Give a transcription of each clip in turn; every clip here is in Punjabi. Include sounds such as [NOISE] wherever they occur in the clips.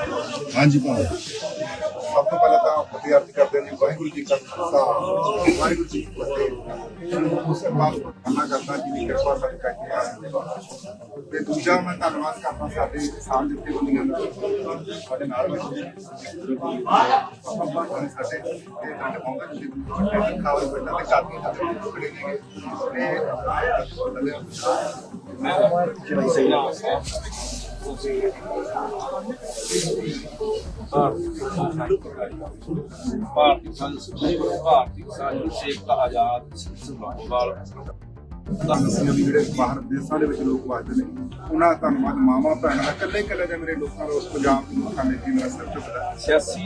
ਹਾਂਜੀ ਭਾਵੇਂ ਸਭ ਤੋਂ ਪਹਿਲਾਂ ਤਾਂ ਫਤਿਹ ਅਰਜ਼ ਕਰਦੇ ਨੇ ਵਾਹਿਗੁਰੂ ਜੀ ਕਾ ਖਾਲਸਾ ਵਾਹਿਗੁਰੂ ਜੀ ਕੀ ਫਤਿਹ। ਉਸੇ ਬਾਤ ਨੂੰ ਕਰਨਾ ਕਰਦਾ ਜੀ ਦੀ ਕਿਰਪਾ ਸਾਡੇ ਕਰਕੇ ਆ ਤੇ ਦੂਜਾ ਮੈਂ ਧੰਨਵਾਦ ਕਰਦਾ ਸਾਡੇ ਕਿਸਾਨ ਦਿੱਤੇ ਬੰਦੀਆਂ ਦਾ ਸਾਡੇ ਨਾਲ ਨੇ। ਸਾਡੇ ਤੇ ਸਾਡੇ ਮੌਂਗਾ ਜੀ ਦੀ ਖਾਵਲ ਬੈਠਾ ਤੇ ਕਾਫੀ ਸਾਡੇ ਖੜੇ ਨੇਗੇ ਭਾਰਤੀ ਸੰਸਕ੍ਰਿਤੀ ਭਾਰਤੀ ਕਿਸਾਨ ਸੇਵਕ ਆਜ਼ਾਦ ਸੰਭਾਲ ਅਸੀਂ ਵੀ ਜਿਹੜੇ ਬਾਹਰ ਦੇਸ਼ਾਂ ਦੇ ਵਿੱਚ ਲੋਕ ਵਸਦੇ ਨੇ ਉਹਨਾਂ ਦਾ ਧੰਨਵਾਦ ਮਾਮਾ ਭੈਣਾਂ ਦਾ ਇਕੱਲੇ ਇਕੱਲੇ ਦੇ ਮੇਰੇ ਲੋਕਾਂ ਦਾ ਉਸ ਪੰਜਾਬ ਦੇ ਲੋਕਾਂ ਨੇ ਕੀ ਮੇਰਾ ਸਿਰ ਚੁੱਕਦਾ 86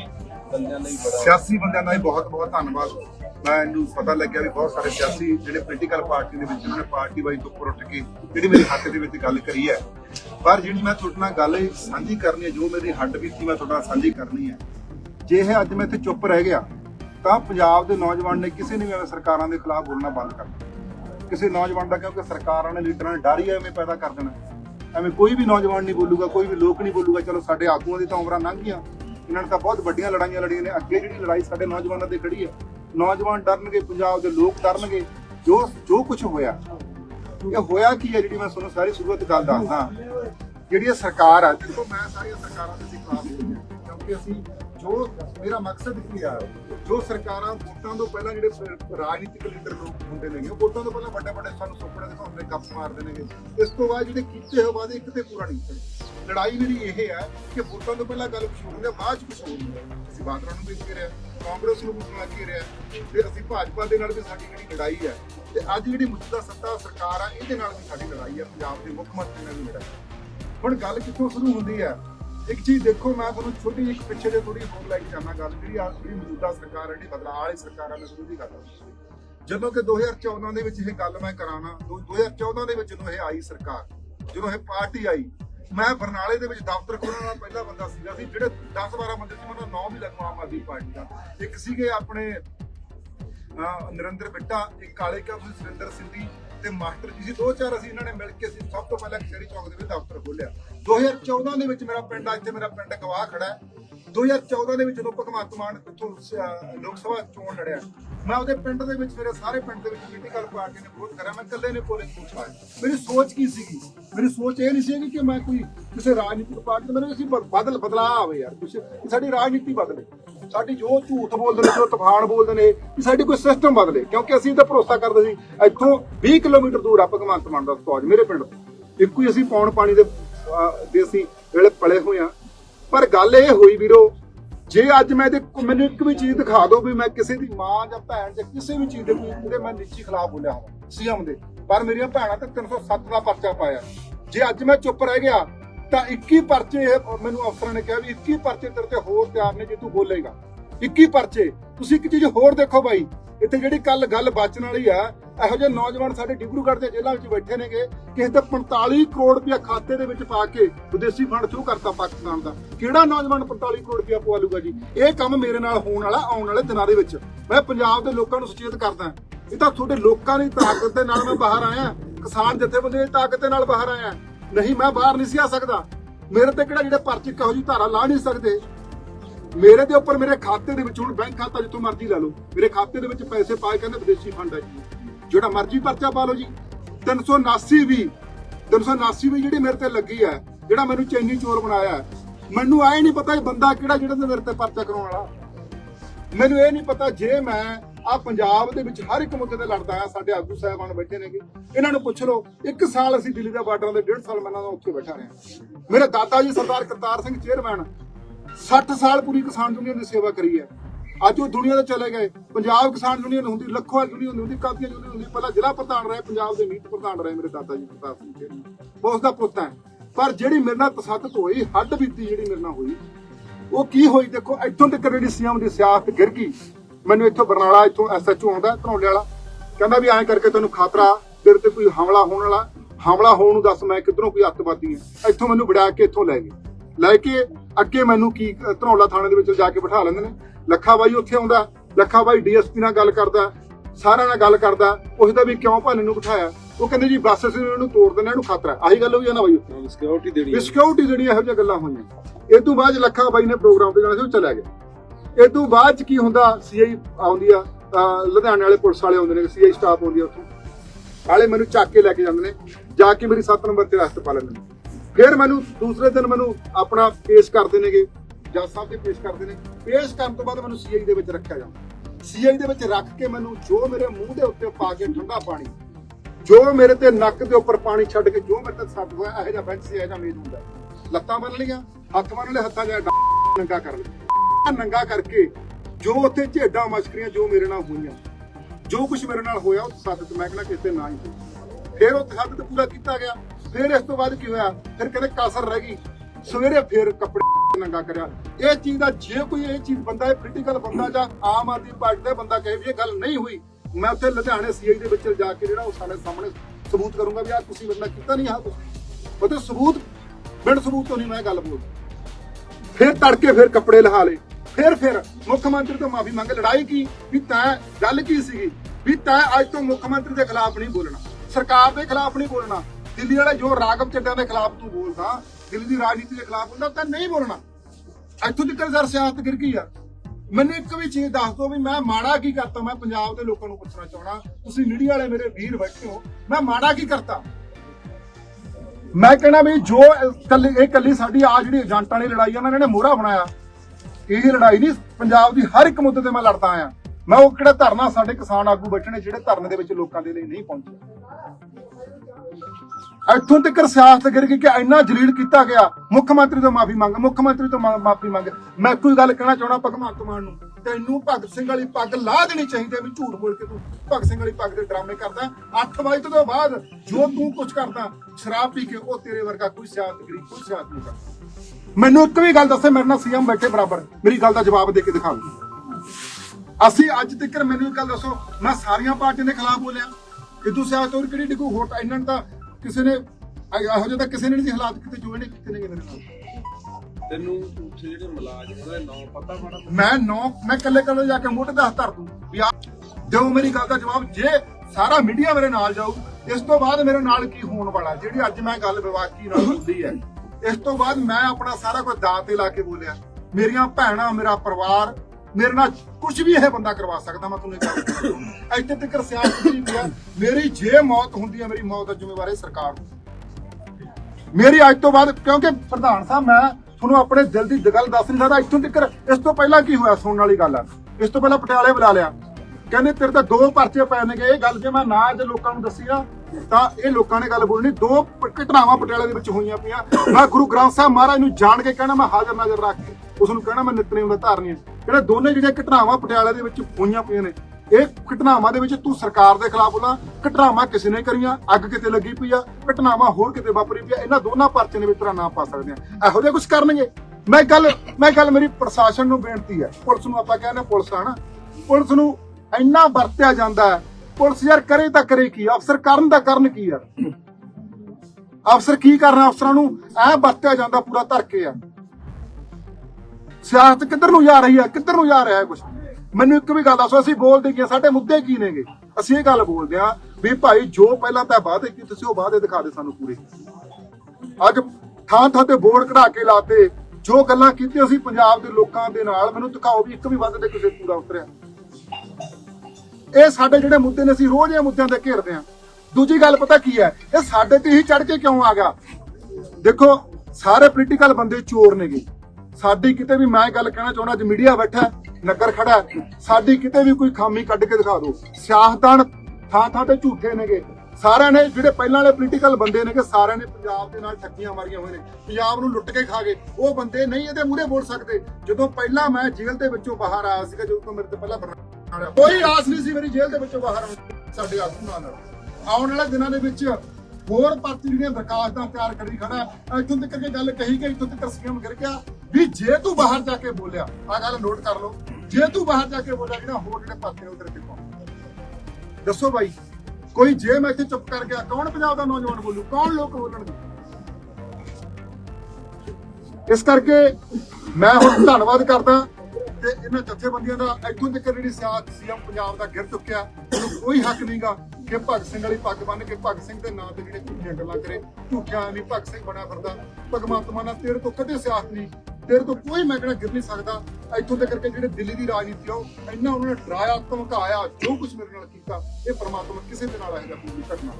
ਬੰਦਿਆਂ ਲਈ ਬੜਾ ਸਿਆਸੀ ਬੰਦਿਆਂ ਦਾ ਵੀ ਬਹੁਤ ਬਹੁਤ ਧੰਨਵਾਦ। ਮੈਨੂੰ ਪਤਾ ਲੱਗਿਆ ਵੀ ਬਹੁਤ ਸਾਰੇ ਸਿਆਸੀ ਜਿਹੜੇ ਪੋਲੀਟੀਕਲ ਪਾਰਟੀ ਦੇ ਵਿੱਚ ਉਹਨਾਂ ਨੇ ਪਾਰਟੀ ਵਾਈ ਉੱਪਰ ਉੱਠ ਕੇ ਜਿਹੜੀ ਮੇਰੇ ਹੱਕ ਦੇ ਵਿੱਚ ਗੱਲ ਕਰੀ ਹੈ। ਪਰ ਜਿਹੜੀ ਮੈਂ ਤੁਹਾਡੇ ਨਾਲ ਗੱਲ ਇਹ ਸਾਂਝੀ ਕਰਨੀ ਹੈ, ਜੋ ਮੇਰੀ ਹੱਡ ਬੀਤੀ ਮੈਂ ਤੁਹਾਡੇ ਨਾਲ ਸਾਂਝੀ ਕਰਨੀ ਹੈ। ਜੇ ਇਹ ਅੱਜ ਮੈਂ ਇੱਥੇ ਚੁੱਪ ਰਹਿ ਗਿਆ, ਤਾਂ ਪੰਜਾਬ ਦੇ ਨੌਜਵਾਨ ਨੇ ਕਿਸੇ ਨੇ ਵੀ ਐਵੇਂ ਸਰਕਾਰਾਂ ਦੇ ਖਿਲਾਫ ਬੋਲਣਾ ਬੰਦ ਕਰ ਦਿੱਤਾ। ਕਿਸੇ ਨੌਜਵਾਨ ਦਾ ਕਿਉਂਕਿ ਸਰਕਾਰਾਂ ਨੇ ਲੀਡਰਾਂ ਨੇ ਡਰ ਹੀ ਐਵੇਂ ਪੈਦਾ ਕਰ ਦੇਣਾ। ਐਵੇਂ ਕੋਈ ਵੀ ਨੌਜਵਾਨ ਨਹੀਂ ਬੋਲੂਗਾ, ਕੋਈ ਵੀ ਲੋਕ ਨਹੀਂ ਬੋਲੂਗਾ, ਚਲੋ ਸਾਡੇ ਆਗੂਆਂ ਦੀ ਤਾਂ ਉਮਰਾਂ ਲੰਘ ਗਈਆਂ। ਇਹਨਾਂ ਨੇ ਤਾਂ ਬਹੁਤ ਵੱਡੀਆਂ ਲੜਾਈਆਂ ਲੜੀਆਂ ਨੇ। ਅੱਗੇ ਜਿਹੜੀ ਲੜਾਈ ਸਾਡੇ ਨੌਜਵਾਨਾਂ ਤੇ ਖੜੀ ਹੈ, ਨੌਜਵਾਨ ਡਰਨਗੇ, ਪੰਜਾਬ ਦੇ ਲੋਕ ਡਰਨਗੇ। ਜੋ ਜੋ ਕੁਝ ਹੋਇਆ ਇਹ ਹੋਇਆ ਕੀ ਹੈ ਜਿਹੜੀ ਮੈਂ ਤੁਹਾਨੂੰ ਸਾਰੀ ਸ਼ੁਰੂਆਤ ਗੱਲ ਦੱਸਦਾ? ਜਿਹੜੀ ਇਹ ਸਰਕਾਰ ਆ ਦੇਖੋ ਮੈਂ ਸਾਰੀਆਂ ਸਰਕਾਰਾਂ ਦੇ ਖਿਲਾਫ ਕਿਉਂਕਿ ਅਸੀਂ ਜੋ ਮੇਰਾ ਮਕਸਦ ਕੀ ਆ? ਜੋ ਸਰਕਾਰਾਂ ਵੋਟਾਂ ਤੋਂ ਪਹਿਲਾਂ ਜਿਹੜੇ ਰਾਜਨੀਤਿਕ ਲੀਡਰ ਲੋਕ ਹੁੰਦੇ ਨੇਗੇ ਉਹ ਵੋਟਾਂ ਤੋਂ ਪਹਿਲਾਂ ਵੱਡੇ ਵੱਡੇ ਸਾਨੂੰ ਸੁਪਨੇ ਦਿਖਾਉਂਦੇ ਨੇ, ਗੱਪ ਮਾਰਦੇ ਨੇਗੇ। ਇਸ ਤੋਂ ਬਾਅਦ ਜਿਹੜੇ ਕੀਤੇ ਹੋਏ ਵਾਅਦੇ ਇੱਕ ਤੇ ਪੂਰਾ ਨਹੀਂ ਕਰਦੇ ਲੜਾਈ ਮੇਰੀ ਇਹ ਹੈ ਕਿ ਵੋਟਾਂ ਤੋਂ ਪਹਿਲਾਂ ਗੱਲ ਕੁਛ ਹੁੰਦੀ ਹੈ ਬਾਅਦ ਚ ਕੁਛ ਹੋ ਹੁੰਦਾ ਅਸੀਂ ਬਾਦਲਾਂ ਨੂੰ ਵੀ ਕਹਿ ਕਾਂਗਰਸ ਨੂੰ ਵੀ ਸੁਣਾ ਕੇ ਤੇ ਅਸੀਂ ਭਾਜਪਾ ਦੇ ਨਾਲ ਵੀ ਸਾਡੀ ਜਿਹੜੀ ਲੜਾਈ ਹੈ, ਤੇ ਅੱਜ ਜਿਹੜੀ ਮੌਜੂਦਾ ਸੱਤਾ ਸਰਕਾਰ ਆ, ਇਹਦੇ ਨਾਲ ਵੀ ਸਾਡੀ ਲੜਾਈ ਹੈ ਪੰਜਾਬ ਦੇ ਮੁੱਖ ਮੰਤਰੀ ਨਾਲ ਵੀ ਲੜਾਈ ਹੁਣ ਗੱਲ ਕਿੱਥੋਂ ਸ਼ੁਰੂ ਹੁੰਦੀ ਹੈ? ਇੱਕ ਚੀਜ਼ ਦੇਖੋ, ਮੈਂ ਤੁਹਾਨੂੰ ਛੋਟੀ ਇੱਕ ਪਿੱਛੇ ਦੇ ਥੋੜੀ ਹੋਰ ਲੈ ਕੇ ਜਾਣਾ ਗੱਲ ਜਿਹੜੀ ਆ, ਜਿਹੜੀ ਮੌਜੂਦਾ ਸਰਕਾਰ ਹੈ ਜਿਹੜੀ ਬਦਲਾਅ ਵਾਲੀ ਸਰਕਾਰਾਂ ਨੇ ਸ਼ੁਰੂ ਦੀ ਗੱਲ ਹੈ। ਜਦੋਂ ਕਿ 2014 ਦੇ ਵਿੱਚ ਇਹ ਗੱਲ ਮੈਂ ਕਰਾਣਾ 2014 ਦੇ ਵਿੱਚ ਜਦੋਂ ਇਹ ਆਈ ਸਰਕਾਰ, ਜਦੋਂ ਇਹ ਪਾਰਟੀ ਆਈ ਮੈਂ ਬਰਨਾਲੇ ਦੇ ਵਿੱਚ ਦਫ਼ਤਰ ਖੋਲਣ ਵਾਲਾ ਪਹਿਲਾ ਬੰਦਾ ਸੀਗਾ ਸੀ ਜਿਹੜੇ 10 12 ਬੰਦੇ ਸੀ ਉਹਨਾਂ ਦਾ ਨਾਮ ਵੀ ਲਗਵਾ ਆਮ ਆਦਮੀ ਪਾਰਟੀ ਦਾ। ਇੱਕ ਸੀਗੇ ਆਪਣੇ ਅਹ, ਨਰਿੰਦਰ ਬਿੱਟਾ ਇੱਕ ਕਾਲੇ ਕਾ ਤੁਸੀਂ ਸੁਰਿੰਦਰ ਸਿੰਧੀ ਤੇ ਮਾਸਟਰ ਜੀ ਸੀ। ਦੋ ਚਾਰ ਅਸੀਂ ਇਹਨਾਂ ਨੇ ਮਿਲ ਕੇ ਅਸੀਂ ਸਭ ਤੋਂ ਪਹਿਲਾਂ ਕਚਹਿਰੀ ਚੌਕ ਦੇ ਵਿੱਚ ਦਫ਼ਤਰ ਖੋਲਿਆ 2014 ਦੇ ਵਿੱਚ ਮੇਰਾ ਪਿੰਡ ਆ, ਇੱਥੇ ਮੇਰਾ ਪਿੰਡ ਗਵਾਹ ਖੜਾ ਹੈ। 2014 ਦੇ ਵਿੱਚ ਜਦੋਂ ਭਗਵੰਤ ਮਾਨ ਇੱਥੋਂ ਲੋਕ ਸਭਾ ਚੋਣ ਲੜਿਆ। ਮੈਂ ਉਹਦੇ ਪਿੰਡ ਦੇ ਵਿੱਚ ਮੇਰੇ ਸਾਰੇ ਪਿੰਡ ਦੇ ਵਿੱਚ ਪੋਲੀਟੀਕਲ ਪਾਰਟੀ ਨੇ ਵਿਰੋਧ ਕਰਿਆ। ਮੈਂ ਇਕੱਲੇ ਨੇ ਪੋਲਿੰਗ ਬੂਥ ਮੇਰੀ ਸੋਚ ਕੀ ਸੀਗੀ? ਮੇਰੀ ਸੋਚ ਇਹ ਨਹੀਂ ਸੀਗੀ ਕਿ ਮੈਂ ਕੋਈ ਕਿਸੇ ਰਾਜਨੀਤਿਕ ਪਾਰਟੀ ਤੋਂ ਮੈਨੂੰ ਅਸੀਂ ਬਦਲ ਬਦਲਾਅ ਆਵੇ ਯਾਰ ਕੁਛ ਸਾਡੀ ਰਾਜਨੀਤੀ ਬਦਲੇ। ਸਾਡੀ ਜੋ ਝੂਠ ਬੋਲਦੇ ਨੇ ਜੋ ਤੂਫਾਨ ਬੋਲਦੇ ਨੇ ਕਿ ਸਾਡੀ ਕੋਈ ਸਿਸਟਮ ਬਦਲੇ। ਕਿਉਂਕਿ ਅਸੀਂ ਤਾਂ ਭਰੋਸਾ ਕਰਦੇ ਸੀ ਇੱਥੋਂ 20 ਕਿਲੋਮੀਟਰ ਦੂਰ ਆ ਭਗਵੰਤ ਮਾਨ ਦਾ ਸਪੌਜ ਮੇਰੇ ਪਿੰਡ ਇੱਕੋ ਹੀ ਅਸੀਂ ਪੌਣ ਪਾਣੀ ਦੇ ਦੇ ਅਸੀਂ ਵੇਲੇ ਪਲੇ ਹੋਏ ਆ। ਪਰ ਗੱਲ ਇਹ ਹੋਈ ਵੀਰੋ, ਜੇ ਅੱਜ ਮੈਂ ਤੇ ਮੈਨੂੰ ਇੱਕ ਵੀ ਚੀਜ਼ ਦਿਖਾ ਦਿਓ ਵੀ ਮੈਂ ਕਿਸੇ ਦੀ ਮਾਂ ਜਾਂ ਭੈਣ ਜਾਂ ਕਿਸੇ ਵੀ ਚੀਜ਼ ਦੇ ਉਹਦੇ ਮੈਂ ਨਿੱਜੀ ਖਿਲਾਫ ਬੋਲਿਆ ਹਾਂ ਸੀਐਮ ਦੇ। ਪਰ ਮੇਰੀਆਂ ਭੈਣਾਂ ਤੇ 307 ਦਾ ਪਰਚਾ ਪਾਇਆ। ਜੇ ਅੱਜ ਮੈਂ ਚੁੱਪ ਰਹਿ ਗਿਆ, ਤਾਂ 21 ਪਰਚੇ ਇਹ ਮੈਨੂੰ ਅਫਸਰਾਂ ਨੇ ਕਿਹਾ ਵੀ 21 ਪਰਚੇ ਤੇਰੇ ਤੇ ਹੋਰ ਤਿਆਰ ਨੇ ਜੇ ਤੂੰ ਬੋਲੇਗਾ। 21 ਪਰਚੇ। ਤੁਸੀਂ ਇੱਕ ਚੀਜ਼ ਹੋਰ ਦੇਖੋ ਬਾਈ, ਇੱਥੇ ਜਿਹੜੀ ਕੱਲ ਗੱਲ ਬਚਣ ਵਾਲੀ ਆ, ਇਹੋ ਜਿਹੇ ਨੌਜਵਾਨ ਸਾਡੇ ਡਿਬਰੂਗੜ੍ਹ ਦੇ ਜੇਲ੍ਹਾਂ ਵਿੱਚ ਬੈਠੇ ਨੇਗੇ, ਕਿਸੇ ਤੇ 45 ਕਰੋੜ ਰੁਪਇਆ ਖਾਤੇ ਦੇ ਵਿੱਚ ਪਾ ਕੇ ਵਿਦੇਸ਼ੀ ਫੰਡ ਥਰੂ ਕਰਤਾ ਪਾਕਿਸਤਾਨ ਦਾ। ਕਿਹੜਾ ਨੌਜਵਾਨ 45 ਕਰੋੜ ਰੁਪਇਆ ਪਵਾ ਲੂਗਾ ਜੀ? ਇਹ ਕੰਮ ਮੇਰੇ ਨਾਲ ਹੋਣ ਵਾਲਾ, ਆਉਣ ਵਾਲੇ ਦਿਨਾਂ ਦੇ ਵਿੱਚ। ਮੈਂ ਪੰਜਾਬ ਦੇ ਲੋਕਾਂ ਨੂੰ ਸੁਚੇਤ ਕਰਦਾ। ਇਹ ਤਾਂ ਤੁਹਾਡੇ ਲੋਕਾਂ ਦੀ ਤਾਕਤ ਦੇ ਨਾਲ ਮੈਂ ਬਾਹਰ ਆਇਆ। ਕਿਸਾਨ ਜਥੇਬੰਦੀਆਂ ਦੀ ਤਾਕਤ ਦੇ ਨਾਲ ਬਾਹਰ ਆਇਆ। ਨਹੀਂ, ਮੈਂ ਬਾਹਰ ਨਹੀਂ ਸੀ ਆ ਸਕਦਾ। ਮੇਰੇ ਤੇ ਕਿਹੜਾ ਜਿਹੜੇ ਪਰਚੇ, ਕਹੋ ਜੀ ਧਾਰਾ ਲਾ ਨਹੀਂ ਸਕਦੇ। ਮੇਰੇ ਦੇ ਉੱਪਰ ਮੇਰੇ ਖਾਤੇ ਦੇ ਵਿੱਚ ਹੁਣ ਬੈਂਕ ਖਾਤਾ ਜਿੱਥੋਂ ਮਰਜ਼ੀ ਲੈ ਲਓ। ਮੇਰੇ ਖਾਤੇ ਦੇ ਵਿੱਚ ਪੈਸੇ ਪਾਏ ਕਹਿੰਦੇ ਵਿਦੇਸ਼ੀ ਫੰਡ ਹੈ ਜੀ। ਜਿਹੜਾ ਮਰਜ਼ੀ ਪਰਚਾ ਪਾ ਲਓ ਜੀ। 379 ਵੀ 379 ਵੀ ਜਿਹੜੀ ਮੇਰੇ ਤੇ ਲੱਗੀ ਹੈ, ਜਿਹੜਾ ਮੈਨੂੰ ਚੈਨੀ ਚੋਰ ਬਣਾਇਆ ਮੈਨੂੰ ਐ ਨਹੀਂ ਪਤਾ ਇਹ ਬੰਦਾ ਕਿਹੜਾ ਜਿਹੜਾ ਤੇ ਮੇਰੇ ਤੇ ਪਰਚਾ ਕਰਾਉਣ ਵਾਲਾ। ਮੈਨੂੰ ਇਹ ਨਹੀਂ ਪਤਾ ਜੇ ਮੈਂ ਆ ਪੰਜਾਬ ਦੇ ਵਿੱਚ ਹਰ ਇੱਕ ਮੁੱਦੇ ਤੇ ਲੜਦਾ ਆ ਸਾਡੇ ਆਗੂ ਸਾਹਿਬਾਨ ਬੈਠੇ ਨੇਗੇ। ਇਹਨਾਂ ਨੂੰ ਪੁੱਛ ਲਓ, ਇੱਕ ਸਾਲ ਅਸੀਂ ਦਿੱਲੀ ਦੇ ਬਾਰਡਰਾਂ ਦੇ ਡੇਢ ਸਾਲ ਮੈਂ ਇਹਨਾਂ ਉੱਥੇ ਬੈਠਾ ਰਿਹਾ। ਮੇਰੇ ਦਾਦਾ ਜੀ ਸਰਦਾਰ ਕਰਤਾਰ ਸਿੰਘ ਚੇਅਰਮੈਨ 60 ਸਾਲ ਪੂਰੀ ਕਿਸਾਨ ਯੂਨੀਅਨ ਦੀ ਸੇਵਾ ਕਰੀ ਹੈ। ਅੱਜ ਉਹ ਦੁਨੀਆ ਤੋਂ ਚਲੇ ਗਏ। ਪੰਜਾਬ ਕਿਸਾਨ ਯੂਨੀਅਨ ਹੁੰਦੀ, ਲੱਖੋਂ ਯੂਨੀਅਨ ਹੁੰਦੀ ਕਾਫੀਆਂ ਯੂਨੀਅਨ ਹੁੰਦੀ, ਪਹਿਲਾਂ ਜ਼ਿਲ੍ਹਾ ਪ੍ਰਧਾਨ ਰਹੇ, ਪੰਜਾਬ ਦੇ ਮੀਤ ਪ੍ਰਧਾਨ ਰਹੇ ਮੇਰੇ ਦਾਦਾ ਜੀ ਪ੍ਰਤਾਪ ਸਿੰਘ ਚੇਅਰਮੈਨ ਮੈਂ ਉਸ ਦਾ ਪੁੱਤ ਹੈ। ਪਰ ਜਿਹੜੀ ਮੇਰੇ ਨਾਲ ਤਸੱਦਤ ਹੋਈ, ਹੱਡ ਬੀਤੀ ਜਿਹੜੀ ਮੇਰੇ ਨਾਲ ਹੋਈ, ਉਹ ਕੀ ਹੋਈ ਦੇਖੋ, ਇੱਥੋਂ ਤੱਕ ਜਿਹੜੀ ਸੀਐਮ ਦੀ ਸਿਆਸਤ ਗਿਰ ਗਈ। ਮੈਨੂੰ ਇੱਥੋਂ ਬਰਨਾਲਾ, ਇੱਥੋਂ ਐਸਐਚਓ ਆਉਂਦਾ, ਧਨੌਲੇ ਵਾਲਾ। ਕਹਿੰਦਾ ਵੀ ਐਂ ਕਰਕੇ ਤੈਨੂੰ ਖਤਰਾ, ਤੇਰੇ ਤੇ ਕੋਈ ਹਮਲਾ ਹੋਣ ਵਾਲਾ। ਹਮਲਾ ਹੋਣ ਨੂੰ ਦੱਸ ਮੈਂ ਕਿਧਰੋਂ ਕੋਈ ਅੱਤਵਾਦੀ ਹੈ। ਇੱਥੋਂ ਮੈਨੂੰ ਵੜਾ ਕੇ ਇੱਥੋਂ ਲੈ ਗਏ। ਲੈ ਕੇ ਅੱਗੇ ਮੈਨੂੰ ਕੀ ਧਨੌਲਾ ਥਾਣੇ ਦੇ ਵਿੱਚ ਜਾ ਕੇ ਬਿਠਾ ਲੈਂਦੇ ਨੇ। ਲੱਖਾ ਬਾਈ ਉੱਥੇ ਆਉਂਦਾ ਲੱਖਾ ਬਾਈ ਡੀਐਸਪੀ ਨਾਲ ਗੱਲ ਕਰਦਾ ਸਾਰਿਆਂ ਨਾਲ ਗੱਲ ਕਰਦਾ ਪੁੱਛਦਾ ਵੀ ਕਿਉਂ ਭਾਨੇ ਨੂੰ ਬਿਠਾਇਆ? ਉਹ ਕਹਿੰਦੇ ਜੀ ਬੱਸ ਅਸੀਂ ਇਹਨੂੰ ਤੋੜ ਦਿੰਦੇ ਹਾਂ, ਇਹਨੂੰ ਖਤਰਾ ਆਹੀ ਗੱਲ ਹੋਈ ਆ ਨਾ ਬਾਈ ਉੱਥੇ। ਸਿਕਿਉਰਿਟੀ ਦੇਣੀ ਸਿਕਿਉਰਿਟੀ ਜਿਹੜੀ ਇਹੋ ਜਿਹੀਆਂ ਗੱਲਾਂ ਹੋਈਆਂ। ਇਹ ਤੋਂ ਬਾਅਦ ਲੱਖਾ ਬਾਈ ਨੇ ਪ੍ਰੋਗਰਾਮ ਤੇ ਜਾਣਾ ਸੀ ਉਹ ਚਲਾ ਗਿਆ। ਇਹ ਤੋਂ ਬਾਅਦ ਚ ਕੀ ਹੁੰਦਾ ਸੀਆਈ ਆਉਂਦੀ ਆ ਲੁਧਿਆਣੇ ਵਾਲੇ ਪੁਲਿਸ ਵਾਲੇ ਆਉਂਦੇ ਨੇ ਸੀਆਈ ਸਟਾਫ ਆਉਂਦੀ ਆ ਉੱਥੋਂ। ਵਾਲੇ ਮੈਨੂੰ ਚੱਕ ਕੇ ਲੈ ਕੇ ਜਾਂਦੇ ਨੇ ਜਾ ਕੇ ਮੇਰੀ 7 ਨੰਬਰ ਤੇ ਰਸਤ ਪਾ ਲੈਂਦੇ ਨੇ। ਫਿਰ ਮੈਨੂੰ ਦੂਸਰੇ ਦਿਨ ਮੈਨੂੰ ਆਪਣਾ ਪੇਸ਼ ਕਰਦੇ ਨੇਗੇ, ਜੱਜ ਸਾਹਿਬ ਦੇ ਪੇਸ਼ ਕਰਦੇ ਨੇ। ਪੇਸ਼ ਕਰਨ ਤੋਂ ਬਾਅਦ ਮੈਨੂੰ ਸੀਆਈ ਦੇ ਵਿੱਚ ਰੱਖਿਆ ਜਾਂਦਾ। ਸੀਆਈ ਦੇ ਵਿੱਚ ਰੱਖ ਕੇ ਮੈਨੂੰ ਜੋ ਮੇਰੇ ਮੂੰਹ ਦੇ ਉੱਤੇ ਪਾ ਕੇ ਠੰਡਾ ਪਾਣੀ, ਜੋ ਮੇਰੇ ਤੇ ਨੱਕ ਦੇ ਉੱਪਰ ਪਾਣੀ ਛੱਡ ਕੇ ਜੋ ਮੇਰੇ ਤੇ ਸੱਟ ਹੋਇਆ, ਇਹੋ ਜਿਹਾ ਬੈਂਚ ਸੀ ਇਹੋ ਜਿਹਾ ਮੇਜ਼ ਹੁੰਦਾ। ਲੱਤਾਂ ਬੰਨ ਲਈਆਂ, ਹੱਥ ਬੰਨ ਲਏ, ਹੱਥਾਂ 'ਚ ਨੰਗਾ ਕਰ ਲਿਆ। ਨੰਗਾ ਕਰਕੇ ਜੋ ਉੱਥੇ ਝੇਡਾਂ ਮਸ਼ਕਰੀਆਂ ਜੋ ਮੇਰੇ ਨਾਲ ਹੋਈਆਂ, ਜੋ ਕੁਝ ਮੇਰੇ ਨਾਲ ਹੋਇਆ, ਉਹ ਸੱਤ ਤੇ ਮੈਂ ਕਹਿੰਦਾ ਕਿਸੇ ਨਾ ਹੀ ਹੋਈ। ਫਿਰ ਉਹ ਹੱਦ ਤੇ ਪੂਰਾ ਕੀਤਾ ਗਿਆ। ਫਿਰ ਇਸ ਤੋਂ ਬਾਅਦ ਕੀ ਹੋਇਆ? ਫਿਰ ਕਹਿੰਦੇ ਕਾਸਰ ਰਹਿ ਗਈ। ਸਵੇਰੇ ਫਿਰ ਕੱਪੜੇ ਨੰਗਾ ਕਰਿਆ। ਇਹ ਚੀਜ਼ ਦਾ ਜੇ ਕੋਈ ਇਹ ਚੀਜ਼ ਬੰਦਾ, ਇਹ ਪੋਲੀਟੀਕਲ ਬੰਦਾ ਜਾਂ ਆਮ ਆਦਮੀ ਪਾਰਟੀ ਦਾ ਬੰਦਾ ਕਹੇ ਵੀ ਇਹ ਗੱਲ ਨਹੀਂ ਹੋਈ, ਮੈਂ ਉੱਥੇ ਲੁਧਿਆਣੇ ਸੀਆਈ ਦੇ ਵਿੱਚ ਜਾ ਕੇ ਜਿਹੜਾ ਉਹ ਸਾਡੇ ਸਾਹਮਣੇ ਸਬੂਤ ਕਰੂੰਗਾ ਵੀ ਆ ਤੁਸੀਂ ਬੰਦਾ ਕੀਤਾ ਨਹੀਂ ਆ ਤੁਸੀਂ। ਉਹਦੇ ਸਬੂਤ, ਬਿਨ ਸਬੂਤ ਤੋਂ ਨਹੀਂ ਮੈਂ ਗੱਲ ਬੋਲਦਾ। ਫਿਰ ਤੜਕੇ ਫਿਰ ਕੱਪੜੇ ਲਹਾ ਲਏ। ਫਿਰ ਫਿਰ ਮੁੱਖ ਮੰਤਰੀ ਤੋਂ ਮਾਫੀ ਮੰਗ, ਲੜਾਈ ਕੀ? ਵੀ ਤੈਂ ਗੱਲ ਕੀ ਸੀਗੀ? ਵੀ ਤੈਂ ਅੱਜ ਤੋਂ ਮੁੱਖ ਮੰਤਰੀ ਦੇ ਖਿਲਾਫ ਨਹੀਂ ਬੋਲਣਾ। ਸਰਕਾਰ ਦੇ ਖਿਲਾਫ ਨਹੀਂ ਬੋਲਣਾ। ਦਿੱਲੀ ਵਾਲੇ ਜੋ ਰਾਗਵ ਚੱਡਿਆਂ ਦੇ ਖਿਲਾਫ ਤੂੰ ਬੋਲਦਾ, ਦਿੱਲੀ ਦੀ ਰਾਜਨੀਤੀ ਦੇ ਖਿਲਾਫ ਹੁੰਦਾ, ਤਾਂ ਨਹੀਂ ਬੋਲਣਾ। ਇੱਥੋਂ ਤੱਕ ਸਰ ਸਿਆਸਤ ਗਿਰ ਗਈ ਆ। ਮੈਨੂੰ ਇੱਕ ਵੀ ਚੀਜ਼ ਦੱਸ ਦਿਓ ਵੀ ਮੈਂ ਮਾੜਾ ਕੀ ਕਰਤਾ, ਮੈਂ ਪੰਜਾਬ ਦੇ ਲੋਕਾਂ ਨੂੰ ਪੁੱਛਣਾ ਚਾਹਣਾ ਤੁਸੀਂ ਮੀਡੀਆ ਵਾਲੇ ਮੇਰੇ ਵੀਰ ਬੈਠੇ ਹੋ, ਮੈਂ ਮਾੜਾ ਕੀ ਕਰਤਾ? ਮੈਂ ਕਹਿਣਾ ਵੀ ਜੋ ਕੱਲੀ ਇਹ ਕੱਲੀ ਸਾਡੀ ਆ ਜਿਹੜੀ ਏਜੰਟਾਂ ਨੇ ਲੜਾਈ ਆ, ਉਹਨਾਂ ਨੇ ਮੋਹਰਾ ਬਣਾਇਆ। ਇਹ ਲੜਾਈ ਨਹੀਂ, ਪੰਜਾਬ ਦੀ ਹਰ ਇੱਕ ਮੁੱਦੇ ਤੇ ਮੈਂ ਲੜਦਾ ਆ ਮੈਂ ਉਹ ਕਿਹੜਾ ਧਰਨਾ ਸਾਡੇ ਕਿਸਾਨ ਆਗੂ ਬੈਠੇ ਨੇ ਜਿਹੜੇ ਧਰਨੇ ਦੇ ਵਿੱਚ ਲੋਕਾਂ ਦੇ ਲਈ ਨਹੀਂ ਪਹੁੰਚੇ? ਇੱਥੋਂ ਤੱਕ ਸਿਆਸਤ ਗਿਰ ਗਈ ਕਿ ਇੰਨਾ ਜਲੀਲ ਕੀਤਾ ਗਿਆ। ਮੁੱਖ ਮੰਤਰੀ ਤੋਂ ਮਾਫੀ ਮੰਗ, ਮੁੱਖ ਮੰਤਰੀ ਤੋਂ ਮਾਫੀ ਮੰਗ। ਮੈਂ ਕੋਈ ਗੱਲ ਕਹਿਣਾ ਚਾਹਣਾ ਭਗਵੰਤ ਮਾਨ ਨੂੰ, ਤੈਨੂੰ ਭਗਤ ਸਿੰਘ ਵਾਲੀ ਪੱਗ ਲਾਹ ਦੇਣੀ ਚਾਹੀਦੀ ਵੀ ਝੂਠ ਬੋਲ ਕੇ ਤੂੰ ਭਗਤ ਸਿੰਘ ਵਾਲੀ ਪੱਗ ਦੇ ਡਰਾਮੇ ਕਰਦਾ। 8 ਵਜੇ ਤੋਂ ਬਾਅਦ ਜੋ ਤੂੰ ਕੁਝ ਕਰਦਾ, ਸ਼ਰਾਬ ਪੀ ਕੇ ਉਹ ਤੇਰੇ ਵਰਗਾ ਕੋਈ ਸਿਆਸਤਗਰੀ ਕੋਈ ਸਿਆਸਤ ਨਹੀਂ ਕਰਦਾ। ਮੈਨੂੰ ਇੱਕ ਵੀ ਗੱਲ ਦੱਸੇ, ਮੇਰੇ ਨਾਲ ਸੀਐਮ ਬੈਠੇ ਬਰਾਬਰ। ਮੇਰੀ ਗੱਲ ਦਾ ਜਵਾਬ ਦੇ ਕੇ ਦਿਖਾਓ। ਅਸੀਂ ਅੱਜ ਤੱਕ ਮੈਨੂੰ ਇੱਕ ਗੱਲ ਦੱਸੋ ਮੈਂ ਸਾਰੀਆਂ ਪਾਰਟੀਆਂ ਦੇ ਖਿਲਾਫ ਬੋਲਿਆ। ਇਦੋਂ ਸਿਆਸਤ ਹੋਰ ਕਿਹੜੀ ਡਿਗੂ? ਹੋਟ ਇਹਨਾਂ ਨੇ ਤਾਂ ਕਿਸੇ ਨੇ ਇਹੋ ਜਿਹਾ ਤਾਂ ਕਿਸੇ ਨੇ ਨਹੀਂ ਹਾਲਾਤ ਕਿਤੇ ਜੋਏ ਨੇ ਕਿਤੇ ਨਹੀਂ ਮੇਰੇ ਨਾਲ ਤੈਨੂੰ ਉੱਥੇ ਜਿਹੜੇ ਮੁਲਾਜ਼ਮ ਉਹਦਾ ਨਾਮ ਪਤਾ ਮਾੜਾ ਮੈਂ ਨੌ ਮੈਂ ਕੱਲੇ ਕੱਲੇ ਜਾ ਕੇ ਮੋਢੇ ਤੇ ਹੱਥ ਧਰ ਦੂੰ ਵੀ ਆ ਦਿਓ ਮੇਰੀ ਗੱਲ ਦਾ ਜਵਾਬ ਜੇ ਸਾਰਾ ਮੀਡੀਆ ਮੇਰੇ ਨਾਲ ਜਾਊ ਇਸ ਤੋਂ ਬਾਅਦ ਮੇਰੇ ਨਾਲ ਕੀ ਹੋਣ ਵਾਲਾ? ਜਿਹੜੀ ਅੱਜ ਮੈਂ ਗੱਲ ਵਿਵਾਕੀ ਨਾਲ ਹੁੰਦੀ ਹੈ ਇਸ ਤੋਂ ਬਾਅਦ ਮੈਂ ਆਪਣਾ ਸਾਰਾ ਕੁਝ ਦਾਅ ਤੇ ਲਾ ਕੇ ਬੋਲਿਆ। ਮੇਰੀਆਂ ਭੈਣਾਂ ਮੇਰਾ ਪਰਿਵਾਰ ਮੇਰੇ ਨਾਲ ਕੁਝ ਵੀ ਇਹ ਬੰਦਾ ਕਰਵਾ ਸਕਦਾ, ਮੈਂ ਤੁਹਾਨੂੰ ਇਹ ਗੱਲ ਇੱਥੇ ਤੱਕ ਸਿਆਸਤ ਨਹੀਂ ਪਿਆ ਮੇਰੀ ਜੇ ਮੌਤ ਹੁੰਦੀ ਹੈ ਮੇਰੀ ਮੌਤ ਦਾ ਜ਼ਿੰਮੇਵਾਰ ਹੈ ਸਰਕਾਰ ਦੀ ਮੇਰੀ ਅੱਜ ਤੋਂ ਬਾਅਦ, ਕਿਉਂਕਿ ਪ੍ਰਧਾਨ ਸਾਹਿਬ, ਮੈਂ ਤੁਹਾਨੂੰ ਆਪਣੇ ਦਿਲ ਦੀ ਗੱਲ ਦੱਸ ਨਹੀਂ ਸਕਦਾ, ਇੱਥੋਂ ਤੱਕ, ਇਸ ਤੋਂ ਪਹਿਲਾਂ ਕੀ ਹੋਇਆ ਸੁਣਨ ਵਾਲੀ ਗੱਲ ਆ? ਇਸ ਤੋਂ ਪਹਿਲਾਂ ਪਟਿਆਲੇ ਬੁਲਾ ਲਿਆ। ਕਹਿੰਦੇ ਤੇਰੇ ਤਾਂ ਦੋ ਪਰਚੇ ਪੈ ਨੇਗੇ, ਇਹ ਗੱਲ ਜੇ ਮੈਂ ਨਾ ਅੱਜ ਲੋਕਾਂ ਨੂੰ ਦੱਸੀ ਨਾ ਤਾਂ ਇਹ ਲੋਕਾਂ ਨੇ ਗੱਲ ਬੋਲਣੀ। ਦੋ ਘਟਨਾਵਾਂ ਪਟਿਆਲੇ ਦੇ ਵਿੱਚ ਹੋਈਆਂ ਪਈਆਂ। ਮੈਂ ਗੁਰੂ ਗ੍ਰੰਥ ਸਾਹਿਬ ਮਹਾਰਾਜ ਨੂੰ ਜਾਣ ਕੇ ਕਹਿਣਾ, ਮੈਂ ਹਾਜ਼ਰ ਨਾਜ਼ਰ ਰੱਖ ਕੇ। ਉਸ ਨੂੰ ਕਹਿਣਾ ਮੈਂ ਨਿਤਨੇਮ ਦਾ ਧਾਰਨੀ ਹੈ। ਜਿਹੜੇ ਦੋਨੇ ਜਿਹੜੀਆਂ ਘਟਨਾਵਾਂ ਪਟਿਆਲੇ ਦੇ ਵਿੱਚ ਹੋਈਆਂ ਪਈਆਂ ਨੇ, ਇਹ ਘਟਨਾਵਾਂ ਦੇ ਵਿੱਚ ਤੂੰ ਸਰਕਾਰ ਦੇ ਖਿਲਾਫ ਬੋਲਾਂ, ਘਟਨਾਵਾਂ ਕਿਸੇ ਨੇ ਕਰੀਆਂ, ਅੱਗ ਕਿਤੇ ਲੱਗੀ ਪਈ ਆ, ਘਟਨਾਵਾਂ ਹੋਰ ਕਿਤੇ ਵਾਪਰੀ ਪਈ ਆ, ਇਹਨਾਂ ਦੋਨਾਂ ਪਰਚੇ ਦੇ ਵਿੱਚ ਤੇਰਾ ਨਾਮ ਪਾ ਸਕਦੇ ਆ ਇਹੋ ਜਿਹਾ ਕੁਝ ਕਰਨਗੇ? ਮੈਂ ਗੱਲ ਮੈਂ ਗੱਲ ਮੇਰੀ ਪ੍ਰਸ਼ਾਸਨ ਨੂੰ ਬੇਨਤੀ ਹੈ। ਪੁਲਿਸ ਨੂੰ ਆਪਾਂ ਕਹਿੰਦੇ ਹਾਂ ਪੁਲਿਸ ਆ ਨਾ। ਪੁਲਿਸ ਨੂੰ ਇੰਨਾ ਵਰਤਿਆ ਜਾਂਦਾ ਹੈ। ਪੁਲਿਸ ਯਾਰ ਕਰੇ ਤਾਂ ਕਰੇ ਕੀ ਅਫਸਰ ਕਰਨ ਦਾ ਕਰਨ ਕੀ ਯਾਰ ਅਫਸਰ ਕੀ ਕਰਨਾ ਅਫਸਰਾਂ ਨੂੰ? ਐ ਵਰਤਿਆ ਜਾਂਦਾ ਪੂਰਾ ਧਰ ਕੇ ਆ। ਸਿਆਸਤ ਕਿੱਧਰ ਨੂੰ ਜਾ ਰਹੀ ਹੈ, ਕਿੱਧਰ ਨੂੰ ਜਾ ਰਿਹਾ ਹੈ ਕੁਝ ਮੈਨੂੰ ਇੱਕ ਵੀ ਗੱਲ ਦੱਸੋ, ਅਸੀਂ ਬੋਲਦੇ ਕੀ ਸਾਡੇ ਮੁੱਦੇ ਕੀ ਨੇਗੇ? ਅਸੀਂ ਇਹ ਗੱਲ ਬੋਲਦੇ ਆ ਵੀ ਭਾਈ ਜੋ ਪਹਿਲਾਂ ਤਾਂ ਵਾਅਦੇ ਕੀ ਤੁਸੀਂ ਉਹ ਵਾਅਦੇ ਦਿਖਾ ਦੇ ਸਾਨੂੰ ਪੂਰੇ। ਅੱਜ ਥਾਂ ਥਾਂ ਤੇ ਬੋਰਡ ਕਢਾ ਕੇ ਲਾਤੇ, ਜੋ ਗੱਲਾਂ ਕੀਤੀਆਂ ਸੀ ਪੰਜਾਬ ਦੇ ਲੋਕਾਂ ਦੇ ਨਾਲ, ਮੈਨੂੰ ਦਿਖਾਓ ਵੀ ਇੱਕ ਵੀ ਵਾਅਦੇ ਤੇ ਕਿਸੇ ਪੂਰਾ ਉਤਰਿਆ। ਇਹ ਸਾਡੇ ਜਿਹੜੇ ਮੁੱਦੇ ਨੇ, ਅਸੀਂ ਰੋਜ਼ ਇਹ ਮੁੱਦਿਆਂ ਤੇ ਘੇਰਦੇ ਆ ਦੂਜੀ ਗੱਲ ਪਤਾ ਕੀ ਹੈ? ਇਹ ਸਾਡੇ ਤੇ ਹੀ ਚੜ ਕੇ ਕਿਉਂ ਆ ਗਿਆ? ਦੇਖੋ, ਸਾਰੇ ਪੋਲੀਟੀਕਲ ਬੰਦੇ ਚੋਰ ਨੇਗੇ। ਸਾਡੀ ਕਿਤੇ ਵੀ ਮੈਂ ਗੱਲ ਕਹਿਣਾ ਚਾਹੁੰਦਾ, ਅੱਜ ਮੀਡੀਆ ਬੈਠਾ ਨਗਰ ਖੜਾ ਸਾਡੀ ਕਿਤੇ ਵੀ ਕੋਈ ਖਾਮੀ ਕੱਢ ਕੇ ਦਿਖਾ ਦਿਓ। ਸਿਆਸਤਦਾਨ ਥਾਂ ਥਾਂ ਤੇ ਝੂਠੇ ਨੇਗੇ। ਸਾਰਿਆਂ ਨੇ ਜਿਹੜੇ ਪਹਿਲਾਂ ਵਾਲੇ ਪੋਲੀਟੀਕਲ ਬੰਦੇ ਨੇਗੇ, ਸਾਰਿਆਂ ਨੇ ਪੰਜਾਬ ਦੇ ਨਾਲ ਠੱਗੀਆਂ ਮਾਰੀਆਂ ਹੋਏ ਨੇ। ਪੰਜਾਬ ਨੂੰ ਲੁੱਟ ਕੇ ਖਾ ਗਏ। ਉਹ ਬੰਦੇ ਨਹੀਂ ਇਹਦੇ ਮੂਹਰੇ ਬੋਲ ਸਕਦੇ। ਜਦੋਂ ਪਹਿਲਾਂ ਮੈਂ ਜੇਲ੍ਹ ਦੇ ਵਿੱਚੋਂ ਬਾਹਰ ਆਇਆ ਸੀਗਾ, ਜਦੋਂ ਮੇਰੇ ਤੋਂ ਪਹਿਲਾਂ ਕੋਈ ਆਸ ਨਹੀਂ ਸੀ ਮੇਰੀ ਜੇਲ੍ਹ ਦੇ ਵਿੱਚੋਂ ਬਾਹਰ ਆਉਣ ਸਾਡੇ ਆਗੂ ਨਾਲ ਆਉਣ ਵਾਲੇ ਦਿਨਾਂ ਦੇ ਵਿੱਚ ਹੋਰ ਪਾਰਟੀ ਜਿਹੜੀਆਂ ਦਰਖਾਸਤਾਂ ਤਿਆਰ ਕਰੀ ਖੜਾ, ਇੱਥੋਂ ਤੱਕ ਕਿ ਗੱਲ ਕਹੀ ਗਈ, ਇੱਥੋਂ ਤੱਕ ਸੀਐਮ ਗਿਰ ਗਿਆ। ਵੀ ਜੇ ਤੂੰ ਬਾਹਰ ਜਾ ਕੇ ਬੋਲਿਆ ਆ ਗੱਲ ਨੋਟ ਕਰ ਲਓ। ਜੇ ਤੂੰ ਬਾਹਰ ਜਾ ਕੇ ਬੋਲਿਆ ਜਿਹੜਾ ਹੋਰ ਜਿਹੜੇ ਪਾਸੇ ਉਧਰ ਕੇ ਦੱਸੋ ਬਾਈ, ਕੋਈ ਜੇ ਮੈਂ ਇੱਥੇ ਚੁੱਪ ਕਰ ਗਿਆ, ਕੌਣ ਪੰਜਾਬ ਦਾ ਨੌਜਵਾਨ ਬੋਲੂ? ਕੌਣ ਲੋਕ ਬੋਲਣਗੇ? ਇਸ ਕਰਕੇ ਮੈਂ ਹੁਣ ਧੰਨਵਾਦ ਕਰਦਾ ਤੇ ਇਹਨਾਂ ਜਥੇਬੰਦੀਆਂ ਦਾ ਇੱਥੋਂ ਤੱਕ ਜਿਹੜੀ ਸਿਆਸਤ ਸੀਐਮ ਪੰਜਾਬ ਦਾ ਗਿਰ ਚੁੱਕਿਆ। ਉਹਨੂੰ ਕੋਈ ਹੱਕ ਨਹੀਂਗਾ ਕਿ ਭਗਤ ਸਿੰਘ ਵਾਲੀ ਪੱਗ ਬੰਨ ਕੇ ਭਗਤ ਸਿੰਘ ਦੇ ਨਾਂ ਤੇ ਜਿਹੜੇ ਝੂਠੀਆਂ ਗੱਲਾਂ ਕਰੇ ਝੂਠਿਆਂ ਨਹੀਂ ਭਗਤ ਸਿੰਘ ਬਣਿਆ ਫਿਰਦਾ। ਭਗਵੰਤ ਮਾਨ ਤੇਰੇ ਤੋਂ ਕਦੇ ਸਿਆਸਤ ਨਹੀਂ ਤੇਰੇ ਤੋਂ ਕੋਈ ਮੈਂ ਗਿਰ ਨਹੀਂ ਸਕਦਾ। ਇੱਥੋਂ ਤੱਕ ਕਰਕੇ ਜਿਹੜੇ ਦਿੱਲੀ ਦੀ ਰਾਜਨੀਤੀ ਆ ਇੰਨਾ ਉਹਨਾਂ ਨੇ ਡਰਾਇਆ ਧਮਕਾਇਆ ਜੋ ਕੁਝ ਮੇਰੇ ਨਾਲ ਕੀਤਾ ਇਹ ਪ੍ਰਮਾਤਮਾ ਕਿਸੇ ਦੇ ਨਾਲ ਇਹਦਾ ਕੋਈ ਘਟਨਾ।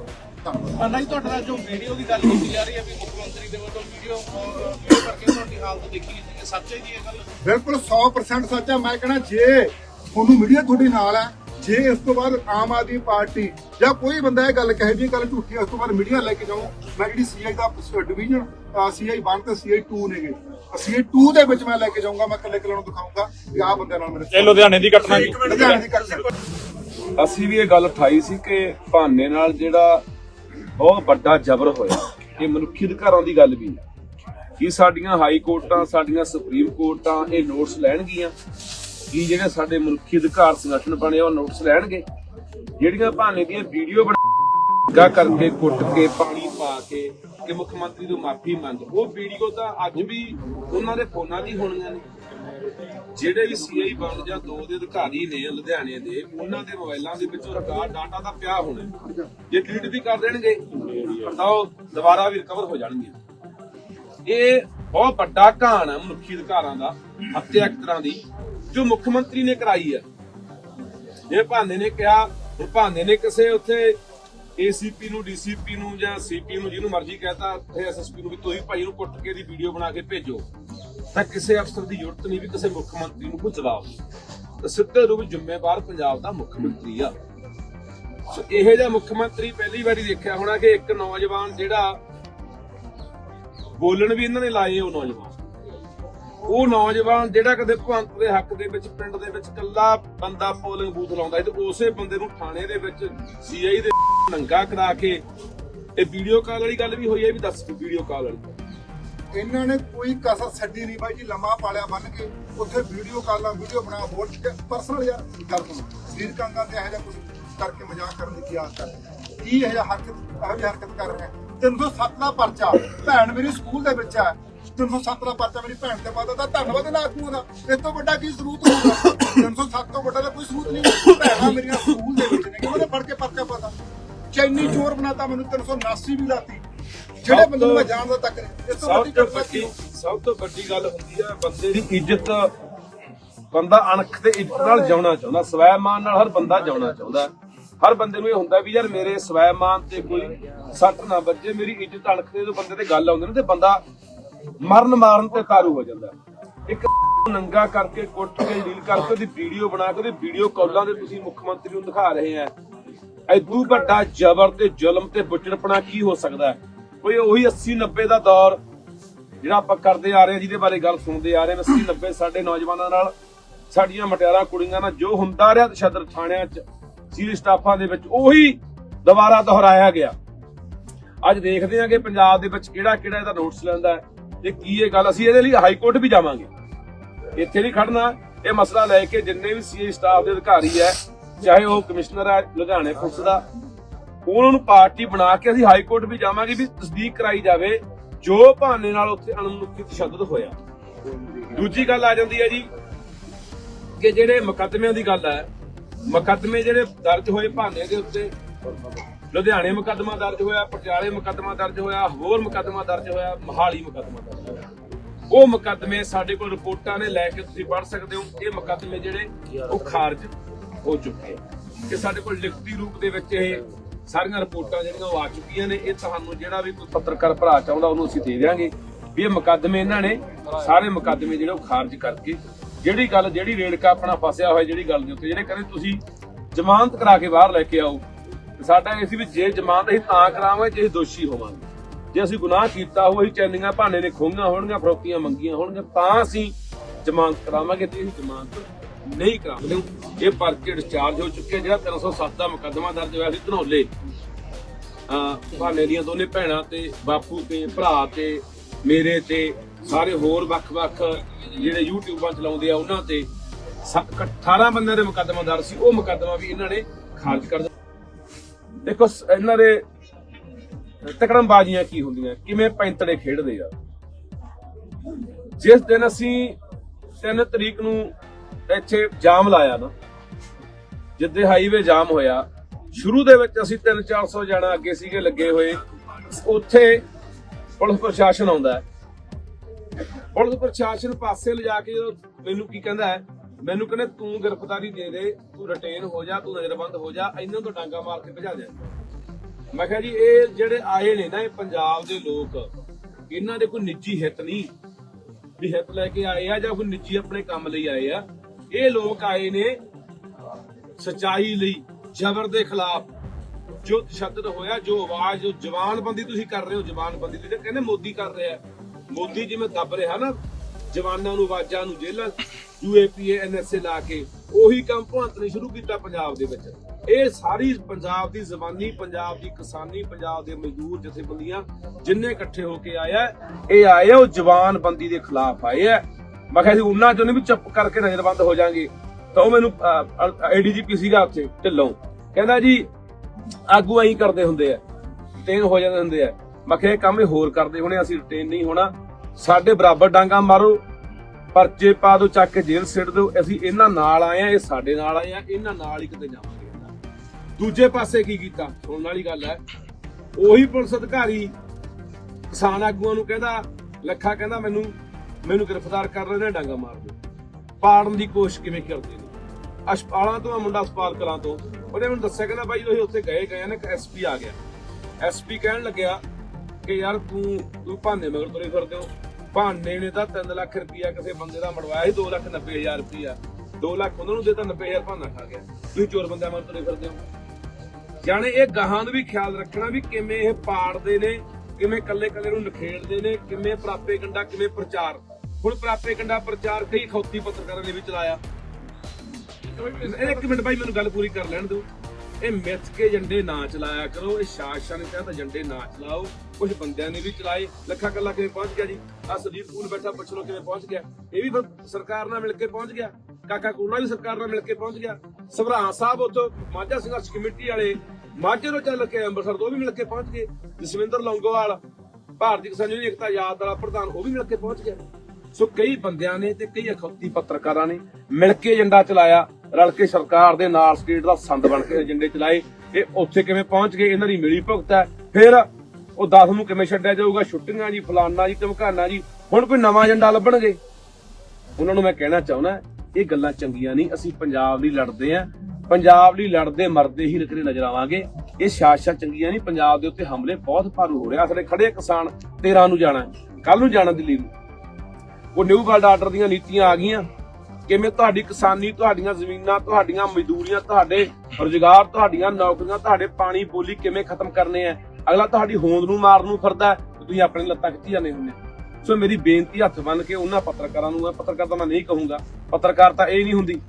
ਧੰਨਵਾਦ। ਜੀ ਤੁਹਾਡੇ ਜੋ ਵੀਡੀਓ ਦੀ ਗੱਲ ਕੀਤੀ ਜਾ ਰਹੀ ਹੈ ਵੀ ਮੁੱਖ ਮੰਤਰੀ ਦੇ ਵੱਲੋਂ ਵੀਡੀਓ ਵੀਡੀਓ ਕਰਕੇ ਤੁਹਾਡੀ ਹਾਲਤ ਦੇਖੀ ਸੀ ਸੱਚ ਹੈ ਜੀ ਇਹ ਗੱਲ? ਬਿਲਕੁਲ 100% ਸੱਚ ਹੈ। ਮੈਂ ਕਹਿੰਦਾ ਜੇ ਤੁਹਾਨੂੰ ਮੀਡੀਆ ਤੁਹਾਡੇ ਨਾਲ ਹੈ ਜੇ ਇਸ ਤੋਂ ਬਾਅਦ ਆਮ ਆਦਮੀ ਪਾਰਟੀ ਜਾਂ ਕੋਈ ਬੰਦਾ ਇਹ ਗੱਲ ਕਹੇ ਵੀ ਗੱਲ ਝੂਠੀ ਹੈ ਉਸ ਤੋਂ ਬਾਅਦ ਮੀਡੀਆ ਲੈ ਕੇ ਜਾਓ ਮੈਂ ਜਿਹੜੀ ਸੀਆਈ ਦਾ ਡਿਵੀਜ਼ਨ ਸੀਆਈ 1 ਤੇ ਸੀਆਈ 2 ਨੇਗੇ। ਸੀਆਈ 2 ਦੇ ਵਿੱਚ ਮੈਂ ਲੈ ਕੇ ਜਾਊਂਗਾ ਮੈਂ ਇਕੱਲੇ ਇਕੱਲੇ ਨੂੰ ਦਿਖਾਊਂਗਾ ਕਿ ਆਹ ਬੰਦੇ ਨਾਲ ਮੇਰੇ ਇਹ ਲੁਧਿਆਣੇ ਦੀ ਘਟਨਾ ਜੀ। ਲੁਧਿਆਣੇ ਦੀ ਘਟਨਾ। ਅਸੀਂ ਵੀ ਇਹ ਗੱਲ ਉਠਾਈ ਸੀ ਕਿ ਭਾਨੇ ਨਾਲ ਜਿਹੜਾ ਬਹੁਤ ਵੱਡਾ ਜ਼ਬਰ ਹੋਇਆ ਇਹ ਮਨੁੱਖੀ ਅਧਿਕਾਰਾਂ ਦੀ ਗੱਲ ਵੀ ਹੈ। ਕਿ ਸਾਡੀਆਂ ਹਾਈ ਕੋਰਟਾਂ ਸਾਡੀਆਂ ਸੁਪਰੀਮ ਕੋਰਟਾਂ ਇਹ ਨੋਟਿਸ ਲੈਣਗੀਆਂ। ਕਿ ਜਿਹੜੇ ਸਾਡੇ ਮਨੁੱਖੀ ਅਧਿਕਾਰ ਸੰਗਠਨ ਬਣੇ ਉਹ ਨੋਟਿਸ ਲੈਣਗੇ। ਜਿਹੜੀਆਂ ਭਾਨੇ ਦੀਆਂ ਵੀਡੀਓ ਬਣਾ ਕਰਕੇ ਕੁੱਟ ਕੇ, ਪਾਣੀ ਪਾ ਕੇ ਕਿ ਮੁੱਖ ਮੰਤਰੀ ਤੋਂ ਮਾਫੀ ਮੰਗ। ਉਹ ਵੀਡੀਓ ਤਾਂ ਅੱਜ ਵੀ ਉਹਨਾਂ ਦੇ ਫੋਨਾਂ 'ਚ ਹੀ ਹੋਣੀਆਂ ਨੇ। ਜਿਹੜੇ ਵੀ ਸੀਆਈ ਬਣ ਜਾਂ ਦੋ ਦੇ ਅਧਿਕਾਰੀ ਨੇ ਲੁਧਿਆਣੇ ਦੇ, ਉਹਨਾਂ ਦੇ ਮੋਬਾਈਲਾਂ ਦੇ ਵਿੱਚ ਰਿਕਾਰਡ ਡਾਟਾ ਦਾ ਪਿਆ ਹੋਣਾ। ਜੇ ਡਿਲੀਟ ਵੀ ਕਰ ਦੇਣਗੇ, ਤਾਂ ਉਹ ਦੁਬਾਰਾ ਵੀ ਰਿਕਵਰ ਹੋ ਜਾਣਗੇ। ਇਹ ਬਹੁਤ ਵੱਡਾ ਘਾਣ ਹੈ ਮਨੁੱਖੀ ਅਧਿਕਾਰਾਂ ਦਾ, ਹੱਤਿਆ ਇੱਕ ਤਰ੍ਹਾਂ ਦੀ। ਜੋ ਮੁੱਖ ਮੰਤਰੀ ਨੇ ਕਰਾਈ ਹੈ। ਜੇ ਭਾਂਦੇ ਨੇ ਕਿਹਾ ਉਹ ਭਾਂਦੇ ਨੇ ਕਿਸੇ ਉੱਥੇ ਏਸੀਪੀ ਨੂੰ ਡੀਸੀਪੀ ਨੂੰ ਜਾਂ ਸੀਪੀ ਨੂੰ ਜਿਹਨੂੰ ਮਰਜ਼ੀ ਕਹਤਾ ਐਸਐਸਪੀ ਨੂੰ ਵੀ ਤੁਸੀਂ ਭਾਈ ਨੂੰ ਕੁੱਟ ਕੇ ਦੀ ਵੀਡੀਓ ਬਣਾ ਕੇ ਭੇਜੋ। ਤਾਂ ਕਿਸੇ ਅਫਸਰ ਦੀ ਜ਼ਰੂਰਤ ਨਹੀਂ ਵੀ ਕਿਸੇ ਮੁੱਖ ਮੰਤਰੀ ਨੂੰ ਕੋਈ ਜਵਾਬ ਤਾਂ ਸਿੱਧੇ ਰੂਪ ਜ਼ਿੰਮੇਵਾਰ ਪੰਜਾਬ ਦਾ ਮੁੱਖ ਮੰਤਰੀ ਆ। ਸੋ ਇਹੋ ਜਿਹਾ ਮੁੱਖ ਮੰਤਰੀ ਪਹਿਲੀ ਵਾਰੀ ਦੇਖਿਆ ਹੋਣਾ ਕਿ ਇੱਕ ਨੌਜਵਾਨ ਜਿਹੜਾ ਬੋਲਣ ਵੀ ਇਹਨਾਂ ਨੇ ਲਾਏ ਉਹ ਨੌਜਵਾਨ। ਉਹ ਨੌਜਵਾਨ ਜਿਹੜਾ ਕਦੇ ਭਗਵੰਤ ਦੇ ਹੱਕ ਦੇ ਵਿੱਚ, ਪਿੰਡ ਦੇ ਵਿੱਚ ਕੱਲਾ ਬੰਦਾ ਪੋਲਿੰਗ ਬੂਥ ਲਾਉਂਦਾ ਤੇ ਉਸੇ ਬੰਦੇ ਨੂੰ ਥਾਣੇ ਦੇ ਵਿੱਚ ਸੀਆਈ ਦੇ ਨੰਗਾ ਕਰਾ ਕੇ ਇਹ ਵੀਡੀਓ ਕਾਲ ਵਾਲੀ ਗੱਲ ਵੀ ਹੋਈ ਹੈ ਵੀ ਦੱਸ ਵੀਡੀਓ ਕਾਲ ਵਾਲੀ। ਇਹਨਾਂ ਨੇ ਕੋਈ ਕਸਰ ਛੱਡੀ ਨਹੀਂ ਬਾਈ ਜੀ, ਲੰਮਾ ਪਾਲਿਆ ਬੰਨ ਕੇ, ਉੱਥੇ ਵੀਡੀਓ ਕਾਲਾਂ ਵੀਡੀਓ ਬਣਾ ਬੋਲ ਪਰਸਨਲ ਯਾਰ, ਗੱਲ ਸੁਣੋ। ਸਰੀਰ ਕੰਗਾ ਤੇ ਇਹੋ ਜਿਹਾ ਕੁਝ ਕਰਕੇ ਮਜ਼ਾਕ ਕਰਨ ਦੀ ਕੀ ਆਸ ਕਰਦੇ ਕੀ ਇਹ ਹਰਕਤ, ਇਹੋ ਜਿਹੀ ਹਰਕਤ ਕਰ ਰਹੇ 307 ਦਾ ਪਰਚਾ, ਭੈਣ ਮੇਰੀ ਸਕੂਲ ਦੇ ਵਿੱਚ ਹੈ। 307 ਦਾ ਪਰਚਾ ਮੇਰੀ ਭੈਣ ਤੇ ਪਾਦਾ ਤਾਂ ਧੰਨਵਾਦ ਨਾ ਆਖੂ ਉਹਦਾ ਇਸ ਤੋਂ ਵੱਡਾ ਕੀ ਸਬੂਤ ਹੋਊਗਾ 307 ਤੋਂ ਵੱਡਾ ਤਾਂ ਕੋਈ ਸਬੂਤ ਨਹੀਂ। ਭੈਣਾਂ ਮੇਰੀਆਂ ਸਕੂਲ ਦੇ ਵਿੱਚ ਨੇ ਕਿ ਉਹਨੇ ਫੜ ਕੇ ਪਰਚਾ ਪਾਤਾ ਚੈਨੀ ਚੋਰ ਬਣਾਤਾ ਮੈਨੂੰ 379 ਵੀ ਲਾਤੀ ਜਿਹੜੇ ਬੰਦੇ ਨੂੰ ਮੈਂ ਜਾਣਦਾ ਤੱਕ ਨਹੀਂ। ਇਸ ਤੋਂ ਵੱਡੀ ਕੀ? ਸਭ ਤੋਂ ਗੱਲ ਹੁੰਦੀ ਹੈ ਬੰਦੇ ਦੀ ਇੱਜ਼ਤ ਬੰਦਾ ਅਣਖ ਤੇ ਇੱਜ਼ਤ ਨਾਲ ਜਿਉਣਾ ਚਾਹੁੰਦਾ ਸਵੈਮਾਨ ਨਾਲ ਹਰ ਬੰਦਾ ਜਿਉਣਾ ਚਾਹੁੰਦਾ। ਹਰ ਬੰਦੇ ਨੂੰ ਇਹ ਹੁੰਦਾ ਵੀ ਯਾਰ ਮੇਰੇ ਸਵੈਮਾਨ ਤੇ ਕੋਈ ਸੱਟ ਨਾ ਵੱਜੇ ਮੇਰੀ ਇੱਜ਼ਤ ਅਣਖ ਤੇ ਜਦੋਂ ਬੰਦੇ ਤੇ ਗੱਲ ਆਉਂਦੀ ਨਾ ਤੇ ਬੰਦਾ ਮਰਨ ਮਾਰਨ ਤੇ ਤਾਰੂ ਹੋ ਜਾਂਦਾ। ਇੱਕ [LAUGHS] ਨੰਗਾ ਕਰਕੇ ਕੁੱਟ ਕੇ ਡੀਲ ਕਰਕੇ ਉਹਦੀ ਵੀਡੀਓ ਬਣਾ ਕੇ ਉਹਦੀ ਵੀਡੀਓ ਕਾਲਾਂ ਦੇ ਤੁਸੀਂ ਮੁੱਖ ਮੰਤਰੀ ਨੂੰ ਦਿਖਾ ਰਹੇ ਆ। ਐਦੂ ਵੱਡਾ ਜ਼ਬਰ ਤੇ ਜ਼ੁਲਮ ਤੇ ਬੁੱਚੜਪਣਾ ਕੀ ਹੋ ਸਕਦਾ ਹੈ? ਕੋਈ ਉਹੀ 80 90 ਦਾ ਦੌਰ ਜਿਹੜਾ ਆਪਾਂ ਕਰਦੇ ਆ ਰਹੇ ਹਾਂ ਜਿਹਦੇ ਬਾਰੇ ਗੱਲ ਸੁਣਦੇ ਆ ਰਹੇ ਹਾਂ 80 90 ਸਾਡੇ ਨੌਜਵਾਨਾਂ ਨਾਲ ਸਾਡੀਆਂ ਮਟਿਆਰਾਂ ਕੁੜੀਆਂ ਨਾਲ ਜੋ ਹੁੰਦਾ ਰਿਹਾ ਤਸ਼ੱਦਦ ਥਾਣਿਆਂ 'ਚ ਸੀਰੀ ਸਟਾਫਾਂ ਦੇ ਵਿੱਚ, ਉਹੀ ਦੁਬਾਰਾ ਦੁਹਰਾਇਆ ਗਿਆ। ਅੱਜ ਦੇਖਦੇ ਹਾਂ ਕਿ ਪੰਜਾਬ ਦੇ ਵਿੱਚ ਕਿਹੜਾ ਕਿਹੜਾ ਇਹਦਾ ਨੋਟਸ ਲੈਂਦਾ ਹੈ। ਤੇ ਕੀ ਇਹ ਗੱਲ? ਅਸੀਂ ਇਹਦੇ ਲਈ ਹਾਈ ਕੋਰਟ ਵੀ ਜਾਵਾਂਗੇ। ਇੱਥੇ ਨਹੀਂ ਖੜਨਾ। ਇਹ ਮਸਲਾ ਲੈ ਕੇ ਜਿੰਨੇ ਵੀ ਸੀਏ ਸਟਾਫ ਦੇ ਅਧਿਕਾਰੀ ਹੈ, ਚਾਹੇ ਉਹ ਕਮਿਸ਼ਨਰ ਹੈ, ਲੁਧਿਆਣੇ ਪੁਲਿਸ ਦਾ, ਉਹਨਾਂ ਨੂੰ ਪਾਰਟੀ ਬਣਾ ਕੇ ਅਸੀਂ ਹਾਈ ਕੋਰਟ ਵੀ ਜਾਵਾਂਗੇ ਵੀ ਤਸਦੀਕ ਕਰਾਈ ਜਾਵੇ, ਜੋ ਬਹਾਨੇ ਨਾਲ ਉੱਥੇ ਅਣਮਨੁੱਖੀ ਤਸ਼ੱਦਦ ਹੋਇਆ। ਦੂਜੀ ਗੱਲ ਆ ਜਾਂਦੀ ਹੈ ਜੀ, ਕਿ ਜਿਹੜੇ ਮੁਕੱਦਮਿਆਂ ਦੀ ਗੱਲ ਹੈ, ਮੁਕੱਦਮੇ ਜਿਹੜੇ ਦਰਜ ਹੋਏ ਬਹਾਨੇ ਦੇ ਉੱਤੇ ਲੁਧਿਆਣੇ ਮੁਕੱਦਮਾ ਦਰਜ ਹੋਇਆ, ਪਟਿਆਲੇ ਮੁਕੱਦਮਾ ਦਰਜ ਹੋਇਆ, ਹੋਰ ਮੁਕੱਦਮਾ ਦਰਜ ਹੋਇਆ, ਮਹਾਲੀ ਮੁਕੱਦਮਾ ਦਰਜ ਹੋਇਆ। ਉਹ ਮੁਕੱਦਮੇ ਸਾਡੇ ਕੋਲ ਰਿਪੋਰਟਾਂ ਨੇ, ਲੈ ਕੇ ਤੁਸੀਂ ਪੜ੍ਹ ਸਕਦੇ ਹੋ। ਇਹ ਮੁਕੱਦਮੇ ਜਿਹੜੇ ਉਹ ਖਾਰਜ ਹੋ ਚੁੱਕੇ ਕਿ ਸਾਡੇ ਕੋਲ ਲਿਖਤੀ ਰੂਪ ਦੇ ਵਿੱਚ ਇਹ ਸਾਰੀਆਂ ਰਿਪੋਰਟਾਂ ਜਿਹੜੀਆਂ ਉਹ ਆ ਚੁੱਕੀਆਂ ਨੇ। ਇਹ ਤੁਹਾਨੂੰ ਜਿਹੜਾ ਵੀ ਕੋਈ ਪੱਤਰਕਾਰ ਭਰਾ ਚਾਹੁੰਦਾ, ਉਹਨੂੰ ਅਸੀਂ ਦੇ ਦਿਆਂਗੇ ਵੀ ਇਹ ਮੁਕੱਦਮੇ ਇਹਨਾਂ ਨੇ ਸਾਰੇ ਮੁਕੱਦਮੇ ਜਿਹੜੇ ਉਹ ਖਾਰਜ ਕਰਕੇ, ਜਿਹੜੀ ਗੱਲ, ਜਿਹੜੀ ਰੇੜਕਾ ਆਪਣਾ ਫਸਿਆ ਹੋਇਆ, ਜਿਹੜੀ ਗੱਲ ਦੇ ਉੱਤੇ, ਜਿਹੜੇ ਕਹਿੰਦੇ ਤੁਸੀਂ ਜ਼ਮਾਨਤ ਕਰਾ ਕੇ ਬਾਹਰ ਲੈ ਕੇ ਆਓ ਸਾਡਾ ਇਹ ਸੀ ਵੀ ਜੇ ਜ਼ਮਾਨਤ ਅਸੀਂ ਤਾਂ ਕਰਾਵਾਂਗੇ, ਜੇ ਅਸੀਂ ਦੋਸ਼ੀ ਹੋਵਾਂਗੇ। ਜੇ ਅਸੀਂ ਗੁਨਾਹ ਕੀਤਾ ਹੋਵੇ ਚੈਨੀਆਂ ਭਾਣੇ ਨੇ ਖੋਹੀਆਂ ਹੋਣਗੀਆਂ, ਫਰੋਕੀਆਂ ਮੰਗੀਆਂ ਹੋਣਗੀਆਂ, ਤਾਂ ਅਸੀਂ ਜ਼ਮਾਨਤ ਕਰਾਵਾਂਗੇ ਤੇ ਅਸੀਂ ਜ਼ਮਾਨਤ ਨਹੀਂ ਕਰਾਵਾਂਗੇ। ਇਹ ਪਰਚੇ ਡਿਸਚਾਰਜ ਹੋ ਚੁੱਕੇ ਜਿਹੜਾ 307 ਦਾ ਮੁਕੱਦਮਾ ਦਰਜ ਹੋਇਆ ਸੀ ਧਨੋਲੇ। ਆ ਦੀਆਂ ਦੋਨੇ ਭੈਣਾਂ ਤੇ ਬਾਪੂ ਤੇ ਭਰਾ ਤੇ ਮੇਰੇ ਤੇ ਸਾਰੇ ਹੋਰ ਵੱਖ-ਵੱਖ ਜਿਹੜੇ ਯੂਟਿਊਬਾਂ ਚਲਾਉਂਦੇ ਆ, ਉਹਨਾਂ ਤੇ ਸੱਤ- 18 ਬੰਦਿਆਂ ਦੇ ਮੁਕੱਦਮਾ ਦਰਜ ਸੀ। ਉਹ ਮੁਕੱਦਮਾ ਵੀ ਇਹਨਾਂ ਨੇ ਖਾਰਜ ਕਰ ਦਿੱਤਾ। ਦੇਖੋ ਇਹਨਾਂ ਦੇ ਤਕੜਮਬਾਜ਼ੀਆਂ ਕੀ ਹੁੰਦੀਆਂ? ਕਿਵੇਂ ਪੈਂਤੜੇ ਖੇਡਦੇ ਆ? ਜਿਸ ਦਿਨ ਅਸੀਂ 3 ਤਰੀਕ ਨੂੰ ਇੱਥੇ ਜਾਮ ਲਾਇਆ ਨਾ, ਜਿੱਦੇ ਹਾਈਵੇ ਜਾਮ ਹੋਇਆ, ਸ਼ੁਰੂ ਦੇ ਵਿੱਚ ਅਸੀਂ 3-400 ਜਣਾ ਅੱਗੇ ਸੀਗੇ ਲੱਗੇ ਹੋਏ, ਉੱਥੇ ਪੁਲਿਸ ਪ੍ਰਸ਼ਾਸਨ ਆਉਂਦਾ ਪੁਲਿਸ ਪ੍ਰਸ਼ਾਸਨ ਪਾਸੇ ਲਿਜਾ ਕੇ ਮੈਨੂੰ ਕੀ ਕਹਿੰਦਾ ਹੈ ਮੈਨੂੰ ਕਹਿੰਦੇ ਤੂੰ ਗ੍ਰਿਫਤਾਰੀ ਦੇ ਦੇ, ਤੂੰ ਰਿਟੇਨ ਹੋ ਜਾ, ਤੂੰ ਨਜ਼ਰਬੰਦ ਹੋ ਜਾ ਇਹਨਾਂ ਤੋਂ ਡਾਂਗਾ ਮਾਰ ਕੇ ਭਜਾ ਦੇ। ਮੈਂ ਕਿਹਾ ਜੀ, ਇਹ ਜਿਹੜੇ ਆਏ ਨੇ ਨਾ, ਇਹ ਪੰਜਾਬ ਦੇ ਲੋਕ, ਇਹਨਾਂ ਦੇ ਕੋਈ ਨਿੱਜੀ ਹਿੱਤ ਨਹੀਂ। ਵੀ ਹਿੱਤ ਲੈ ਕੇ ਆਏ ਆ ਜਾਂ ਕੋਈ ਨਿੱਜੀ ਆਪਣੇ ਕੰਮ ਲਈ ਆਏ ਆ। ਇਹ ਲੋਕ ਆਏ ਨੇ ਸਚਾਈ ਲਈ, ਜ਼ਬਰ ਦੇ ਖਿਲਾਫ। ਜੋ ਤਸ਼ੱਦਦ ਹੋਇਆ, ਜੋ ਆਵਾਜ਼, ਜੋ ਜਵਾਨਬੰਦੀ ਤੁਸੀਂ ਕਰ ਰਹੇ ਹੋ ਜਵਾਨਬੰਦੀ ਦੀ ਕਹਿੰਦੇ ਮੋਦੀ ਕਰ ਰਿਹਾ। ਮੋਦੀ ਜਿਵੇਂ ਦੱਬ ਰਿਹਾ ਨਾ, ਜਵਾਨਾਂ ਨੂੰ, ਆਵਾਜ਼ਾਂ ਨੂੰ, ਜੇਲ੍ਹਾਂ ਯੂਏਪੀਏ ਐਨਐਸਏ ਲਾ ਕੇ ਉਹੀ ਕੰਮ ਭਵੰਤ ਸ਼ੁਰੂ ਕੀਤਾ ਪੰਜਾਬ ਦੇ ਵਿੱਚ। ਇਹ ਸਾਰੀ ਪੰਜਾਬ ਦੀ ਜ਼ਬਾਨੀ, ਪੰਜਾਬ ਦੀ ਕਿਸਾਨੀ, ਪੰਜਾਬ ਦੇ ਮਜ਼ਦੂਰ ਜਥੇਬੰਦੀਆਂ ਜਿੰਨੇ ਇਕੱਠੇ ਹੋ ਕੇ ਆਇਆ, ਇਹ ਆਏ ਆ, ਉਹ ਜਵਾਨਬੰਦੀ ਦੇ ਖਿਲਾਫ ਆਏ ਆ। ਮੈਂ ਕਿਹਾ ਸੀ ਉਹਨਾਂ ਚੋਂ ਵੀ ਚੁੱਪ ਕਰਕੇ ਨਜ਼ਰਬੰਦ ਹੋ ਜਾਾਂਗੇ ਤਾਂ ਉਹ ਮੈਨੂੰ ਏਡੀਜੀਪੀ ਸੀਗਾ ਉੱਥੇ, ਢਿੱਲੋਂ। ਕਹਿੰਦਾ ਜੀ, ਆਗੂ ਐਂ ਕਰਦੇ ਹੁੰਦੇ ਆ ਰਿਟੇਨ ਹੋ ਜਾਂਦੇ ਹੁੰਦੇ ਆ। ਮੈਂ ਕਿਹਾ ਇਹ ਕੰਮ ਹੋਰ ਕਰਦੇ ਹੋਣੇ, ਅਸੀਂ ਰਿਟੇਨ ਨਹੀਂ ਹੋਣਾ। ਸਾਡੇ ਬਰਾਬਰ ਡਾਂਗਾ ਮਾਰੋ ਪਰਚੇ ਪਾ ਦਿਓ, ਚੱਕ ਕੇ ਜੇਲ੍ਹ ਸਿੱਟ ਦਿਓ। ਅਸੀਂ ਇਹਨਾਂ ਨਾਲ ਆਏ ਆ ਇਹ ਸਾਡੇ ਨਾਲ ਆਏ ਆ ਇਹਨਾਂ ਨਾਲ ਹੀ ਕਿਤੇ ਜਾਵਾਂਗੇ ਦੂਜੇ ਪਾਸੇ ਕੀ ਕੀਤਾ? ਸੁਣਨ ਵਾਲੀ ਗੱਲ ਹੈ, ਉਹੀ ਪੁਲਿਸ ਅਧਿਕਾਰੀ ਕਿਸਾਨ ਆਗੂਆਂ ਨੂੰ ਕਹਿੰਦਾ, ਲੱਖਾ ਕਹਿੰਦਾ, ਮੈਨੂੰ ਮੈਨੂੰ ਗ੍ਰਿਫਤਾਰ ਕਰ ਰਹੇ ਨੇ, ਡਾਂਗਾ ਮਾਰ ਦਿਓ। ਪਾੜਨ ਦੀ ਕੋਸ਼ਿਸ਼ ਕਿਵੇਂ ਕਰਦੇ ਨੇ? ਅਸ਼ਪਾਲਾਂ ਤੋਂ ਆ, ਮੁੰਡਾ ਅਸਪਾਲ ਕਲਾਂ ਤੋਂ। ਉਹਨੇ ਮੈਨੂੰ ਦੱਸਿਆ, ਕਹਿੰਦਾ, ਬਾਈ, ਤੁਸੀਂ ਉੱਥੇ ਗਏ ਗਏ ਨੇ, ਇੱਕ ਐਸਪੀ ਆ ਗਿਆ। ਐਸਪੀ ਕਹਿਣ ਲੱਗਿਆ ਕਿ, ਯਾਰ, ਤੂੰ ਤੂੰ ਭਾਨੇ ਮਗਰ ਤੁਰੇ ਫਿਰਦੇ ਹੋ। ਭਾਨੇ ਨੇ ਤਾਂ 3 ਲੱਖ ਰੁਪਇਆ ਕਿਸੇ ਬੰਦੇ ਦਾ ਮੜਵਾਇਆ ਸੀ 2 ਲੱਖ 90 ਹਜ਼ਾਰ ਰੁਪਇਆ 2 ਲੱਖ ਉਹਨਾਂ ਨੂੰ ਦੇਤਾ 90 ਹਜ਼ਾਰ ਭਾਨਾ ਖਾ ਗਿਆ। ਤੁਸੀਂ ਚੋਰ ਬੰਦਿਆਂ ਮਗਰ ਤੁਰੇ ਫਿਰਦੇ ਹੋ। ਜਾਣੇ ਇਹ ਗਾਹਾਂ ਨੂੰ ਵੀ ਖਿਆਲ ਰੱਖਣਾ ਵੀ ਕਿਵੇਂ ਇਹ ਪਾੜਦੇ ਨੇ, ਕਿਵੇਂ ਕੱਲੇ ਕੱਲੇ ਨੂੰ ਨਖੇੜਦੇ ਨੇ, ਕਿਵੇਂ ਪ੍ਰਾਪੇ ਗੰਡਾ ਕਿਵੇਂ ਪ੍ਰਚਾਰ। ਹੁਣ ਪ੍ਰਾਪੇ ਗੰਡਾ ਪ੍ਰਚਾਰ ਕਈ ਖੌਤੀ ਪੱਤਰਕਾਰਾਂ ਨੇ ਵੀ ਚਲਾਇਆ। ਇੱਕ ਮਿੰਟ ਭਾਈ ਮੈਨੂੰ ਗੱਲ ਪੂਰੀ ਕਰ ਲੈਣ ਦਿਓ। ਇਹ ਮਿੱਥ ਕੇ ਏਜੰਡੇ ਨਾ ਚਲਾਇਆ ਕਰੋ, ਇਹ ਸ਼ਾਸਨ ਨੇ ਕਹਿੰਦਾ ਏਜੰਡੇ ਨਾ ਚਲਾਓ। ਕੁਝ ਬੰਦਿਆਂ ਨੇ ਵੀ ਚਲਾਏ। ਲੱਖਾ ਕੱਲਾ ਕਿਵੇਂ ਪਹੁੰਚ ਗਿਆ ਜੀ? ਆ ਸਦੀਪ ਕੂਲ ਬੈਠਾ, ਪੁੱਛ ਲਓ ਕਿਵੇਂ ਪਹੁੰਚ ਗਿਆ। ਇਹ ਵੀ ਸਰਕਾਰ ਨਾਲ ਮਿਲ ਕੇ ਪਹੁੰਚ ਗਿਆ। ਕਾਕਾ ਕੂਲਾ ਵੀ ਸਰਕਾਰ ਨਾਲ ਮਿਲ ਕੇ ਪਹੁੰਚ ਗਿਆ। ਸਭਰਾ ਸਾਹਿਬ ਉੱਥੋਂ ਮਾਝਾ ਸੰਘਰਸ਼ ਕਮੇਟੀ ਵਾਲੇ ਮਾਝੇ ਤੋਂ ਚੱਲ ਕੇ ਅੰਮ੍ਰਿਤਸਰ ਤੋਂ ਉਹ ਵੀ ਮਿਲ ਕੇ ਪਹੁੰਚ ਗਏ। ਜਸਵਿੰਦਰ ਲੌਂਗੋਵਾਲ, ਭਾਰਤੀ ਕਿਸਾਨ ਯੂਨੀਅਨ ਏਕਤਾ ਯਾਦ ਵਾਲਾ ਪ੍ਰਧਾਨ, ਉਹ ਵੀ ਮਿਲ ਕੇ ਪਹੁੰਚ ਗਿਆ। ਸੋ ਕਈ ਬੰਦਿਆਂ ਨੇ ਤੇ ਕਈ ਅਖੌਤੀ ਪੱਤਰਕਾਰਾਂ ਨੇ ਮਿਲ ਕੇ ਏਜੰਡਾ ਚਲਾਇਆ। ਰਲ ਕੇ ਸਰਕਾਰ ਦੇ ਨਾਲ ਸਟੇਟ ਦਾ ਸੰਦ ਬਣ ਕੇ ਏਜੰਡੇ ਚਲਾਏ। ਇਹ ਉੱਥੇ ਕਿਵੇਂ ਪਹੁੰਚ ਗਏ? ਇਹਨਾਂ ਦੀ ਮਿਲੀ ਭੁਗਤ ਹੈ। ਫਿਰ ਉਹ 10 ਨੂੰ ਕਿਵੇਂ ਛੱਡਿਆ ਜਾਊਗਾ? ਛੁੱਟੀਆਂ ਜੀ, ਫਲਾਨਾ ਜੀ, ਧਮਕਾਨਾ ਜੀ। ਹੁਣ ਕੋਈ ਨਵਾਂ ਏਜੰਡਾ ਲੱਭਣਗੇ ਉਹਨਾਂ ਨੂੰ ਮੈਂ ਕਹਿਣਾ ਚਾਹੁੰਦਾ ਇਹ ਗੱਲਾਂ ਚੰਗੀਆਂ ਨਹੀਂ। ਅਸੀਂ ਪੰਜਾਬ ਲਈ ਲੜਦੇ ਆਂ ਪੰਜਾਬ ਲਈ ਲੜਦੇ ਮਰਦੇ ਹੀ ਨਿਕਲੇ ਨਜ਼ਰ ਆਵਾਂਗੇ। ਇਹ ਸ਼ਾਸਾ ਚੰਗੀਆਂ ਨਹੀਂ। ਪੰਜਾਬ ਦੇ ਉੱਤੇ ਹਮਲੇ ਬਹੁਤ ਭਾਰੂ ਹੋ ਰਿਹਾ ਸਾਡੇ ਖੜੇ ਕਿਸਾਨ 13 ਨੂੰ ਜਾਣਾ ਕੱਲ ਨੂੰ ਜਾਣਾ ਦਿੱਲੀ ਨੂੰ। ਉਹ ਨਿਊ ਵਰਲਡ ਆਰਡਰ ਦੀਆਂ ਨੀਤੀਆਂ ਆ ਗਈਆਂ। ਕਿਵੇਂ ਤੁਹਾਡੀ ਕਿਸਾਨੀ, ਤੁਹਾਡੀਆਂ ਜ਼ਮੀਨਾਂ, ਤੁਹਾਡੀਆਂ ਮਜ਼ਦੂਰੀਆਂ, ਤੁਹਾਡੇ ਰੁਜ਼ਗਾਰ, ਤੁਹਾਡੀਆਂ ਨੌਕਰੀਆਂ, ਤੁਹਾਡੇ ਪਾਣੀ ਬੋਲੀ ਕਿਵੇਂ ਖਤਮ ਕਰਨੇ ਆ? ਅਗਲਾ ਤੁਹਾਡੀ ਹੋਂਦ ਨੂੰ ਮਾਰਨ ਨੂੰ ਫਿਰਦਾ ਤੁਸੀਂ ਆਪਣੇ ਲੱਤਾਂ ਖਿੱਚੀ ਜਾਂਦੇ ਹੁੰਦੇ ਸੋ ਮੇਰੀ ਬੇਨਤੀ ਹੱਥ ਬੰਨ ਕੇ ਉਹਨਾਂ ਪੱਤਰਕਾਰਾਂ ਨੂੰ, ਮੈਂ ਪੱਤਰਕਾਰ ਤਾਂ ਮੈਂ ਨਹੀਂ ਕਹੂੰਗਾ, ਪੱਤਰਕਾਰ ਤਾਂ ਇਹ ਨਹੀਂ ਹੁੰਦੀ।